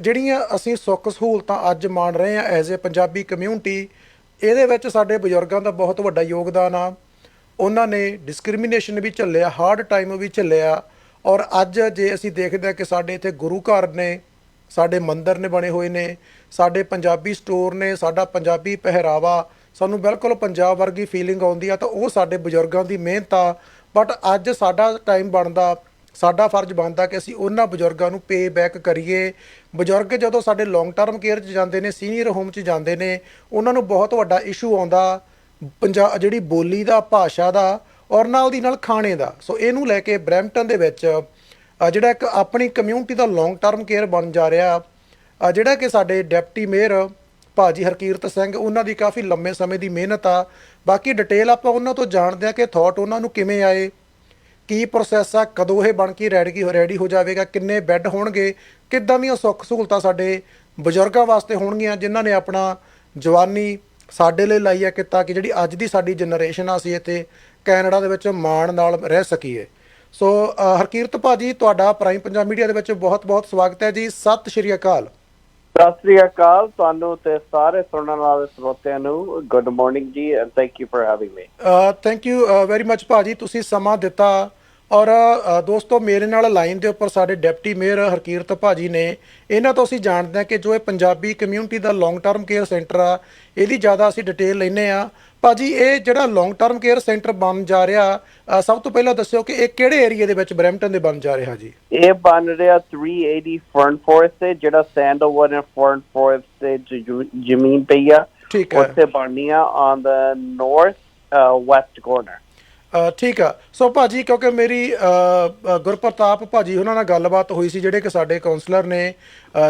ਜਿਹੜੀਆਂ ਅਸੀਂ ਸੁੱਖ ਸਹੂਲਤਾਂ ਅੱਜ ਮਾਣ ਰਹੇ ਹਾਂ ਐਜ਼ ਅ ਪੰਜਾਬੀ ਕਮਿਊਨਿਟੀ ਇਹਦੇ ਵਿੱਚ ਸਾਡੇ ਬਜ਼ੁਰਗਾਂ ਦਾ ਬਹੁਤ ਵੱਡਾ ਯੋਗਦਾਨ ਆ। ਉਹਨਾਂ ਨੇ ਡਿਸਕ੍ਰਿਮੀਨੇਸ਼ਨ ਵੀ ਝੱਲਿਆ ਹਾਰਡ ਟਾਈਮ ਵੀ ਝੱਲਿਆ ਔਰ ਅੱਜ ਜੇ ਅਸੀਂ ਦੇਖਦੇ ਹਾਂ ਕਿ ਸਾਡੇ ਇੱਥੇ ਗੁਰੂ ਘਰ ਨੇ, ਸਾਡੇ ਮੰਦਿਰ ਨੇ ਬਣੇ ਹੋਏ ਨੇ, ਸਾਡੇ ਪੰਜਾਬੀ ਸਟੋਰ ਨੇ, ਸਾਡਾ ਪੰਜਾਬੀ ਪਹਿਰਾਵਾ, ਸਾਨੂੰ ਬਿਲਕੁਲ ਪੰਜਾਬ ਵਰਗੀ ਫੀਲਿੰਗ ਆਉਂਦੀ ਆ ਤਾਂ ਉਹ ਸਾਡੇ ਬਜ਼ੁਰਗਾਂ ਦੀ ਮਿਹਨਤ ਆ। ਬਟ ਅੱਜ ਸਾਡਾ ਟਾਈਮ ਬਣਦਾ ਸਾਡਾ ਫਰਜ਼ ਬਣਦਾ ਕਿ ਅਸੀਂ ਉਹਨਾਂ ਬਜ਼ੁਰਗਾਂ ਨੂੰ ਪੇ ਬੈਕ ਕਰੀਏ। ਬਜ਼ੁਰਗ ਜਦੋਂ ਸਾਡੇ ਲੌਂਗ ਟਰਮ ਕੇਅਰ 'ਚ ਜਾਂਦੇ ਨੇ ਸੀਨੀਅਰ ਹੋਮ 'ਚ ਜਾਂਦੇ ਨੇ, ਉਹਨਾਂ ਨੂੰ ਬਹੁਤ ਵੱਡਾ ਇਸ਼ੂ ਆਉਂਦਾ ਪੰਜਾ, ਜਿਹੜੀ ਬੋਲੀ ਦਾ, ਭਾਸ਼ਾ ਦਾ ਔਰ ਨਾਲ ਦੀ ਨਾਲ ਖਾਣੇ ਦਾ। ਸੋ ਇਹਨੂੰ ਲੈ ਕੇ ਬਰੈਂਪਟਨ ਦੇ ਵਿੱਚ ਜਿਹੜਾ ਇੱਕ ਆਪਣੀ ਕਮਿਊਨਿਟੀ ਦਾ ਲੌਂਗ ਟਰਮ ਕੇਅਰ ਬਣ ਜਾ ਰਿਹਾ ਜਿਹੜਾ ਕਿ ਸਾਡੇ ਡਿਪਟੀ ਮੇਅਰ ਭਾਜੀ ਹਰਕੀਰਤ ਸਿੰਘ, ਉਹਨਾਂ ਦੀ ਕਾਫੀ ਲੰਮੇ ਸਮੇਂ ਦੀ ਮਿਹਨਤ ਆ। ਬਾਕੀ ਡਿਟੇਲ ਆਪਾਂ ਉਹਨਾਂ ਤੋਂ ਜਾਣਦੇ ਆ ਕਿ ਥਾਟ ਉਹਨਾਂ ਨੂੰ ਕਿਵੇਂ ਆਏ। ਕੀ ਪ੍ਰੋਸੈਸ ਆ? ਕਦੋਂ ਇਹ ਬਣ ਕੇ ਰੈਡੀ ਹੋ ਰੈਡੀ ਹੋ ਜਾਵੇਗਾ? ਕਿੰਨੇ ਬੈੱਡ ਹੋਣਗੇ? ਕਿੱਦਾਂ ਦੀਆਂ ਸੁੱਖ ਸਹੂਲਤਾਂ ਸਾਡੇ ਬਜ਼ੁਰਗਾਂ ਵਾਸਤੇ ਹੋਣਗੀਆਂ ਜਿਨ੍ਹਾਂ ਨੇ ਆਪਣਾ ਜਵਾਨੀ ਸਾਡੇ ਲਈ ਲਾਈ ਹੈ ਕਿ ਤਾਂ ਕਿ ਜਿਹੜੀ ਅੱਜ ਦੀ ਸਾਡੀ ਜਨਰੇਸ਼ਨ ਆ ਅਸੀਂ ਇੱਥੇ ਕੈਨੇਡਾ ਦੇ ਵਿੱਚ ਮਾਣ ਨਾਲ ਰਹਿ ਸਕੀਏ। ਸੋ ਅ, ਹਰਕੀਰਤ ਭਾਜੀ ਤੁਹਾਡਾ ਪ੍ਰਾਈਮ ਪੰਜਾਬ ਮੀਡੀਆ ਦੇ ਵਿੱਚ ਬਹੁਤ-ਬਹੁਤ ਸਵਾਗਤ ਹੈ ਜੀ। ਸਤਿ ਸ਼੍ਰੀ ਅਕਾਲ। ਸਤਿ ਸ੍ਰੀ ਅਕਾਲ, ਤੁਹਾਨੂੰ ਤੇ ਸਾਰੇ ਸੁਣਨ ਵਾਲੇ ਸਰੋਤਿਆਂ ਨੂੰ ਗੁੱਡ ਮਾਰਨਿੰਗ ਜੀ and thank you for having me thank you very much ਭਾਜੀ, ਤੁਸੀਂ ਸਮਾਂ ਦਿੱਤਾ ਔਰ ਦੋਸਤੋ, ਮੇਰੇ ਨਾਲ ਲਾਈਨ ਦੇ ਉੱਪਰ ਸਾਡੇ ਡਿਪਟੀ ਮੇਅਰ ਹਰਕੀਰਤ ਭਾਜੀ ਨੇ, ਇਹਨਾਂ ਤੋਂ ਅਸੀਂ ਜਾਣਦੇ ਹਾਂ ਕਿ ਜੋ ਇਹ ਪੰਜਾਬੀ ਕਮਿਊਨਿਟੀ ਦਾ ਲੌਂਗ ਟਰਮ ਕੇਅਰ ਸੈਂਟਰ ਆ, ਇਹਦੀ ਜ਼ਿਆਦਾ ਅਸੀਂ ਡਿਟੇਲ ਲੈਨੇ ਆ ਭਾਜੀ ਇਹ ਜਿਹੜਾ ਲੌਂਗ ਟਰਮ ਕੇਅਰ ਸੈਂਟਰ ਬਣ ਜਾ ਰਿਹਾ ਅ, ਸਭ ਤੋਂ ਪਹਿਲਾਂ ਦੱਸਿਓ ਕਿ ਇਹ ਕਿਹੜੇ ਏਰੀਆ ਦੇ ਵਿੱਚ ਬਰੈਂਪਟਨ ਦੇ ਬਣ ਜਾ ਰਿਹਾ ਜੀ? ਇਹ ਬਣ ਰਿਹਾ 380 ਫਰਨ ਫੋਰੈਸਟ ਤੇ ਜਿਹੜਾ ਸੈਂਡਲਵੁੱਡ ਐਂਡ ਫਰਨ ਫੋਰੈਸਟ ਤੇ ਜ- ਜ਼ਮੀਨ ਪਈ ਆ। ਠੀਕ ਹੈ। ਉੱਥੇ ਬਣਨੀ ਆ on the north west corner ਠੀਕ ਆ। ਸੋ ਭਾਜੀ ਕਿਉਂਕਿ ਮੇਰੀ ਅ, ਅ, ਗੁਰਪ੍ਰਤਾਪ ਭਾਜੀ ਉਹਨਾਂ ਨਾਲ ਗੱਲਬਾਤ ਹੋਈ ਸੀ ਜਿਹੜੇ ਕਿ ਸਾਡੇ ਕਾਉਂਸਲਰ ਨੇ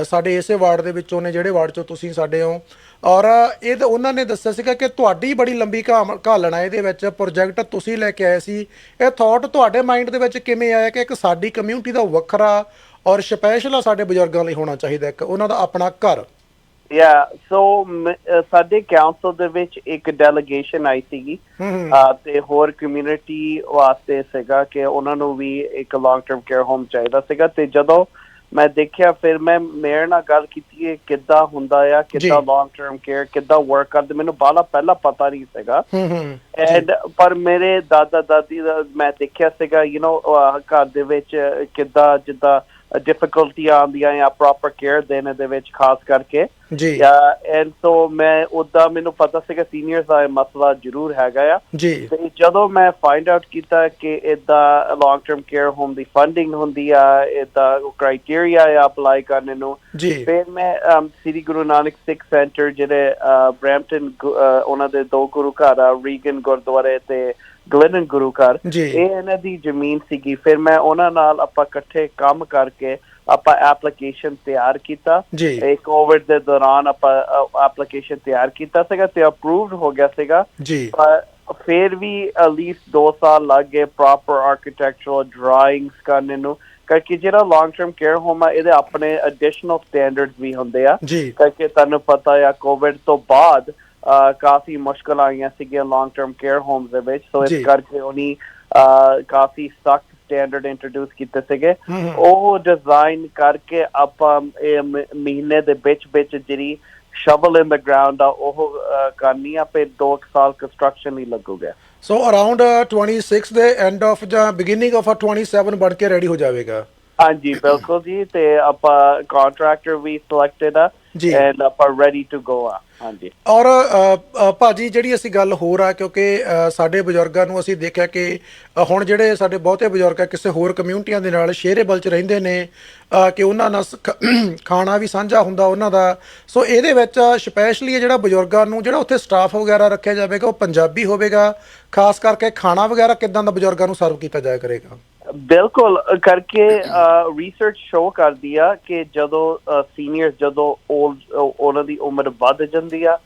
ਸਾਡੇ ਇਸੇ ਵਾਰਡ ਦੇ ਵਿੱਚੋਂ ਨੇ ਜਿਹੜੇ ਵਾਰਡ ਚੋਂ ਤੁਸੀਂ ਸਾਡੇ ਹੋ। ਔਰ ਇਹ ਤਾਂ ਉਹਨਾਂ ਨੇ ਦੱਸਿਆ ਸੀਗਾ ਕਿ ਤੁਹਾਡੀ ਬੜੀ ਲੰਬੀ ਘਾਮ- ਘਾਲਣਾ ਇਹਦੇ ਵਿੱਚ ਪ੍ਰੋਜੈਕਟ ਤੁਸੀਂ ਲੈ ਕੇ ਆਏ ਸੀ। ਇਹ ਥਾਟ ਤੁਹਾਡੇ ਮਾਈਂਡ ਦੇ ਵਿੱਚ ਕਿਵੇਂ ਆਇਆ ਕਿ ਇੱਕ ਸਾਡੀ ਕਮਿਊਨਿਟੀ ਦਾ ਵੱਖਰਾ ਔਰ ਸਪੈਸ਼ਲ ਆ ਸਾਡੇ ਬਜ਼ੁਰਗਾਂ ਲਈ ਹੋਣਾ ਚਾਹੀਦਾ ਇੱਕ ਉਹਨਾਂ ਦਾ ਆਪਣਾ ਘਰ? ਯਾ ਸੋ ਸਾਡੇ ਕਾਉਂਸਲ ਦੇ ਵਿੱਚ ਇੱਕ ਡੈਲੀਗੇਸ਼ਨ ਆਈ ਸੀਗੀ। ਤੇ ਹੋਰ ਕਮਿਊਨਿਟੀ ਵਾਸਤੇ ਸੀਗਾ ਕਿ ਉਹਨਾਂ ਨੂੰ ਵੀ ਇੱਕ ਲੌਂਗ ਟਰਮ ਕੇਅਰ ਹੋਮ ਚਾਹੀਦਾ ਸੀਗਾ। ਤੇ ਜਦੋਂ ਮੈਂ ਦੇਖਿਆ ਫਿਰ ਮੈਂ ਮੇਰੇ ਨਾਲ ਗੱਲ ਕੀਤੀ ਹੈ ਕਿੱਦਾਂ ਹੁੰਦਾ ਆ ਕਿੱਦਾਂ। ਲੌਂਗ ਟਰਮ ਕੇਅਰ ਕਿੱਦਾਂ ਵਰਕ ਕਰਦੇ ਮੈਨੂੰ ਬਾਲਾ ਪਹਿਲਾਂ ਪਤਾ ਨਹੀਂ ਸੀਗਾ। ਐਂਡ ਪਰ ਮੇਰੇ ਦਾਦਾ ਦਾਦੀ ਦਾ ਮੈਂ ਦੇਖਿਆ ਸੀਗਾ ਯੂ نو ਘਰ ਦੇ ਵਿੱਚ ਕਿੱਦਾਂ ਜਿੱਦਾਂ ਡਿਫਿਕਲਟੀ ਆਉਂਦੀਆਂ ਆ ਪ੍ਰੋਪਰ ਕੇਅਰ ਦੇਣ ਦੇ ਵਿੱਚ ਖਾਸ ਕਰਕੇ। ਜੀ। ਐਂਡ ਸੋ ਮੈਂ ਉਹਦਾ ਮੈਨੂੰ ਪਤਾ ਸੀਗਾ ਸੀਨੀਅਰਸ ਦਾ ਮਸਲਾ ਜ਼ਰੂਰ ਹੈਗਾ ਆ। ਜੀ। ਤੇ ਜਦੋਂ ਮੈਂ ਫਾਈਂਡ ਆਊਟ ਕੀਤਾ ਕਿ ਇਦਾਂ ਲੌਂਗ ਟਰਮ ਕੇਅਰ ਹੋਮ ਦੀ ਫੰਡਿੰਗ ਹੁੰਦੀ ਆ ਇਦਾਂ ਕ੍ਰਾਈਟੇਰੀਆ ਆ ਅਪਲਾਈ ਕਰਨ ਨੂੰ ਜੀ। ਫਿਰ ਮੈਂ ਸ੍ਰੀ ਗੁਰੂ ਨਾਨਕ ਸਿੱਖ ਸੈਂਟਰ ਜਿਹੜੇ ਬ੍ਰੈਂਪਟਨ ਉਹਨਾਂ ਦੇ ਦੋ ਗੁਰੂ ਘਰ ਆ ਰੀਗਨ ਗੁਰਦੁਆਰੇ ਤੇ ਗਲੈਨਨ ਗੁਰੂ ਘਰ। ਇਹ ਇਹਨਾਂ ਦੀ ਜ਼ਮੀਨ ਸੀਗੀ। ਫਿਰ ਮੈਂ ਉਹਨਾਂ ਨਾਲ ਆਪਾਂ ਇਕੱਠੇ ਕੰਮ ਕਰਕੇ ਆਪਾਂ ਐਪਲੀਕੇਸ਼ਨ ਤਿਆਰ ਕੀਤਾ। ਇਹ ਕੋਵਿਡ ਦੇ ਦੌਰਾਨ ਆਪਾਂ ਐਪਲੀਕੇਸ਼ਨ ਤਿਆਰ ਕੀਤਾ ਸੀਗਾ ਤੇ ਅਪਰੂਵਡ ਹੋ ਗਿਆ ਸੀਗਾ। ਜੀ। ਪਰ ਫਿਰ ਵੀ ਲੀਸਟ 2 ਸਾਲ ਲੱਗ ਗਏ ਪ੍ਰੋਪਰ ਆਰਕੀਟੈਕਚਰਲ ਡਰਾਇੰਗਸ ਕਰਨ ਨੂੰ। ਕਰਕੇ ਜਿਹੜਾ ਲੌਂਗ ਟਰਮ ਕੇਅਰ ਹੋਮ ਆ ਇਹਦੇ ਆਪਣੇ ਐਡੀਸ਼ਨਲ ਸਟੈਂਡਰਡਸ ਵੀ ਹੁੰਦੇ ਆ। ਜੀ। ਕਰਕੇ ਤੁਹਾਨੂੰ ਪਤਾ ਆ ਕੋਵਿਡ ਤੋਂ ਬਾਅਦ ਕਾਫੀ ਮੁਸ਼ਕਲ ਆਈਆਂ ਸੀਗੀਆਂ ਲੌਂਗ ਟਰਮ ਕੇਅਰ ਹੋਮਸ ਦੇ ਵਿੱਚ ਸੋ। ਇਸ ਕਰਕੇ ਉਹਨੀ ਕਾਫੀ ਸਖਤ ਸਟੈਂਡਰਡ ਇੰਟਰੋਡਿਊਸ ਕੀਤੇ ਸੀਗੇ। ਉਹ ਡਿਜ਼ਾਈਨ ਕਰਕੇ ਆਪਾਂ ਇਹ ਮਹੀਨੇ ਦੇ ਵਿੱਚ ਵਿੱਚ ਜਿਹੜੀ ਸ਼ਵਲ ਇਨ ਦਾ ਗਰਾਊਂਡ ਆ ਉਹ ਕਰਨੀ ਆ ਫਿਰ 2 ਸਾਲ ਕੰਸਟਰਕਸ਼ਨ ਹੀ ਲੱਗੂਗਾ। ਸੋ ਅਰਾਊਂਡ 26 ਦੇ ਐਂਡ ਆਫ ਜਾਂ ਬਿਗਿਨਿੰਗ ਆਫ 27 ਬਣ ਕੇ ਰੈਡੀ ਹੋ ਜਾਵੇਗਾ। ਹਾਂਜੀ ਬਿਲਕੁਲ ਜੀ ਤੇ ਆਪਾਂ ਕੰਟਰੈਕਟਰ ਵੀ ਸਿਲੈਕਟਡ ਆ ਜੀ। ਐਂਡ ਆਪਾਂ ਰੈਡੀ ਟੂ ਗੋ ਆ ਹਾਂਜੀ। ਔਰ ਭਾਜੀ ਜਿਹੜੀ ਅਸੀਂ ਗੱਲ ਹੋਰ ਆ ਕਿਉਂਕਿ ਸਾਡੇ ਬਜ਼ੁਰਗਾਂ ਨੂੰ ਅਸੀਂ ਦੇਖਿਆ ਕਿ ਹੁਣ ਜਿਹੜੇ ਸਾਡੇ ਬਹੁਤੇ ਬਜ਼ੁਰਗ ਆ ਕਿਸੇ ਹੋਰ ਕਮਿਊਨਿਟੀਆਂ ਦੇ ਨਾਲ ਸ਼ੇਰੇਬਲ ਚ ਰਹਿੰਦੇ ਨੇ ਕਿ ਉਹਨਾਂ ਨਾਲ ਖਾਣਾ ਵੀ ਸਾਂਝਾ ਹੁੰਦਾ ਉਹਨਾਂ ਦਾ। ਸੋ ਇਹਦੇ ਵਿੱਚ ਸਪੈਸ਼ਲੀ ਜਿਹੜਾ ਬਜ਼ੁਰਗਾਂ ਨੂੰ ਜਿਹੜਾ ਉੱਥੇ ਸਟਾਫ ਵਗੈਰਾ ਰੱਖਿਆ ਜਾਵੇਗਾ ਉਹ ਪੰਜਾਬੀ ਹੋਵੇਗਾ ਖਾਸ ਕਰਕੇ ਖਾਣਾ ਵਗੈਰਾ ਕਿਦਾਂ ਦਾ ਬਜ਼ੁਰਗਾਂ ਨੂੰ ਸਰਵ ਕੀਤਾ ਜਾਇਆ ਕਰੇਗਾ? ਬਿਲਕੁਲ ਕਰਕੇ ਰਿਸਰਚ ਸ਼ੋ ਕਰਦੀ ਆ ਕਿ ਜਦੋਂ ਸੀਨੀਅਰਸ ਜਦੋਂ ਉਹਨਾਂ ਦੀ ਉਮਰ ਵੱਧ ਜਾਂਦੀ ਆ